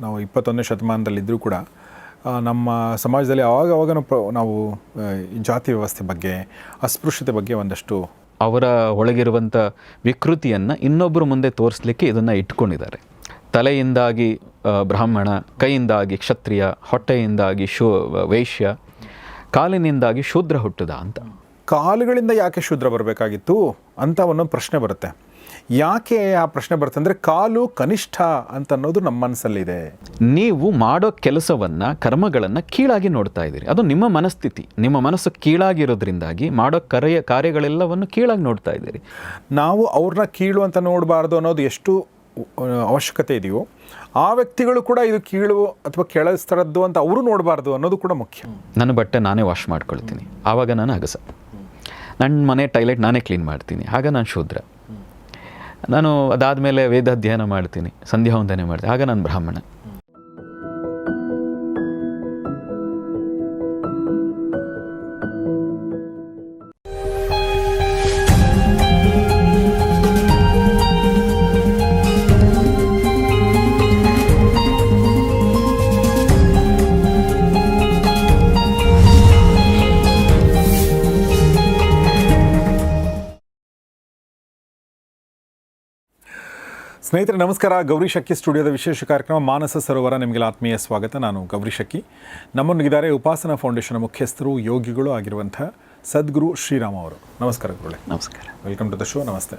ನಾವು ಇಪ್ಪತ್ತೊಂದನೇ ಶತಮಾನದಲ್ಲಿದ್ದರೂ ಕೂಡ ನಮ್ಮ ಸಮಾಜದಲ್ಲಿ ಆವಾಗ ಆವಾಗ ನಾವು ಈ ಜಾತಿ ವ್ಯವಸ್ಥೆ ಬಗ್ಗೆ ಅಸ್ಪೃಶ್ಯತೆ ಬಗ್ಗೆ ಒಂದಷ್ಟು ಅವರ ಒಳಗಿರುವಂಥ ವಿಕೃತಿಯನ್ನು ಇನ್ನೊಬ್ಬರ ಮುಂದೆ ತೋರಿಸ್ಲಿಕ್ಕೆ ಇದನ್ನು ಇಟ್ಕೊಂಡಿದ್ದಾರೆ. ತಲೆಯಿಂದಾಗಿ ಬ್ರಾಹ್ಮಣ ಕೈಯಿಂದಾಗಿ ಕ್ಷತ್ರಿಯ ಹೊಟ್ಟೆಯಿಂದಾಗಿ ಶೂ ವೈಶ್ಯ ಕಾಲಿನಿಂದಾಗಿ ಶೂದ್ರ ಹುಟ್ಟದ ಅಂತ. ಕಾಲುಗಳಿಂದ ಯಾಕೆ ಶೂದ್ರ ಬರಬೇಕಾಗಿತ್ತು? ಅಂತ ಒಂದೊಂದು ಪ್ರಶ್ನೆ ಬರುತ್ತೆ. ಯಾಕೆ ಆ ಪ್ರಶ್ನೆ ಬರುತ್ತೆ ಅಂದರೆ ಕಾಲು ಕನಿಷ್ಠ ಅಂತ ಅನ್ನೋದು ನಮ್ಮ ಮನಸ್ಸಲ್ಲಿದೆ. ನೀವು ಮಾಡೋ ಕೆಲಸವನ್ನು ಕರ್ಮಗಳನ್ನು ಕೀಳಾಗಿ ನೋಡ್ತಾ ಇದ್ದೀರಿ. ಅದು ನಿಮ್ಮ ಮನಸ್ಥಿತಿ. ನಿಮ್ಮ ಮನಸ್ಸು ಕೀಳಾಗಿರೋದ್ರಿಂದಾಗಿ ಮಾಡೋ ಕರೆಯ ಕಾರ್ಯಗಳೆಲ್ಲವನ್ನು ಕೀಳಾಗಿ ನೋಡ್ತಾ ಇದ್ದೀರಿ. ನಾವು ಅವ್ರನ್ನ ಕೀಳು ಅಂತ ನೋಡಬಾರ್ದು ಅನ್ನೋದು ಎಷ್ಟು ಅವಶ್ಯಕತೆ ಇದೆಯೋ ಆ ವ್ಯಕ್ತಿಗಳು ಕೂಡ ಇದು ಕೀಳು ಅಥವಾ ಕೆಳಸ್ತರದ್ದು ಅಂತ ಅವರು ನೋಡಬಾರ್ದು ಅನ್ನೋದು ಕೂಡ ಮುಖ್ಯ. ನನ್ನ ಬಟ್ಟೆ ನಾನೇ ವಾಶ್ ಮಾಡ್ಕೊಳ್ತೀನಿ. ಆವಾಗ ನಾನು ಅಗಸ ನನ್ನ ಮನೆ ಟಾಯ್ಲೆಟ್ ನಾನೇ ಕ್ಲೀನ್ ಮಾಡ್ತೀನಿ. ಆಗ ನಾನು ಶೂದ್ರ. ನಾನು ಅದಾದಮೇಲೆ ವೇದಾಧ್ಯಯನ ಮಾಡ್ತೀನಿ ಸಂಧ್ಯಾ ವಂದನೆ ಮಾಡ್ತೀನಿ. ಆಗ ನಾನು ಬ್ರಾಹ್ಮಣ. ಸ್ನೇಹಿತರೆ ನಮಸ್ಕಾರ. ಗೌರಿ ಶಕ್ಕಿ ಸ್ಟುಡಿಯೋದ ವಿಶೇಷ ಕಾರ್ಯಕ್ರಮ ಮಾನಸ ಸರೋವರ. ನಿಮಗೆಲ್ಲ ಆತ್ಮೀಯ ಸ್ವಾಗತ. ನಾನು ಗೌರಿ ಶಕ್ಕಿ ನಮ್ಮೊಂದಿಗಿದ್ದಾರೆ ಉಪಾಸನಾ ಫೌಂಡೇಶನ್ ಮುಖ್ಯಸ್ಥರು ಯೋಗಿಗಳು ಆಗಿರುವಂಥ ಸದ್ಗುರು ಶ್ರೀರಾಮ ಅವರು. ನಮಸ್ಕಾರ ಗುರುಳೆ ನಮಸ್ಕಾರ. ವೆಲ್ಕಮ್ ಟು ದ ಶೋ ನಮಸ್ತೆ.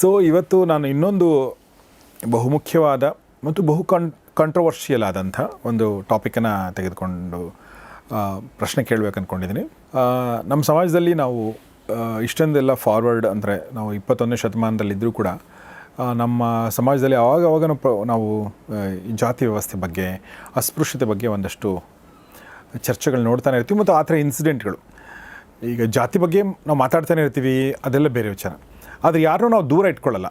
ಸೊ ಇವತ್ತು ನಾನು ಇನ್ನೊಂದು ಬಹುಮುಖ್ಯವಾದ ಮತ್ತು ಬಹು ಕಂ ಕಂಟ್ರವರ್ಷಿಯಲ್ ಆದಂಥ ಒಂದು ಟಾಪಿಕನ್ನು ತೆಗೆದುಕೊಂಡು ಪ್ರಶ್ನೆ ಕೇಳಬೇಕು ಅಂದ್ಕೊಂಡಿದ್ದೀನಿ ನಮ್ಮ ಸಮಾಜದಲ್ಲಿ ನಾವು ಇಷ್ಟೊಂದೆಲ್ಲ ಫಾರ್ವರ್ಡ್ ಅಂದರೆ ನಾವು ಇಪ್ಪತ್ತೊಂದನೇ ಶತಮಾನದಲ್ಲಿದ್ದರೂ ಕೂಡ ನಮ್ಮ ಸಮಾಜದಲ್ಲಿ ಆವಾಗ ಆವಾಗ ನಾವು ಜಾತಿ ವ್ಯವಸ್ಥೆ ಬಗ್ಗೆ, ಅಸ್ಪೃಶ್ಯತೆ ಬಗ್ಗೆ ಒಂದಷ್ಟು ಚರ್ಚೆಗಳು ನೋಡ್ತಾನೆ ಇರ್ತೀವಿ ಮತ್ತು ಆ ಥರ ಇನ್ಸಿಡೆಂಟ್ಗಳು. ಈಗ ಜಾತಿ ಬಗ್ಗೆ ನಾವು ಮಾತಾಡ್ತಾನೆ ಇರ್ತೀವಿ, ಅದೆಲ್ಲ ಬೇರೆ ವಿಚಾರ. ಆದರೆ ಯಾರನ್ನೂ ನಾವು ದೂರ ಇಟ್ಕೊಳ್ಳಲ್ಲ.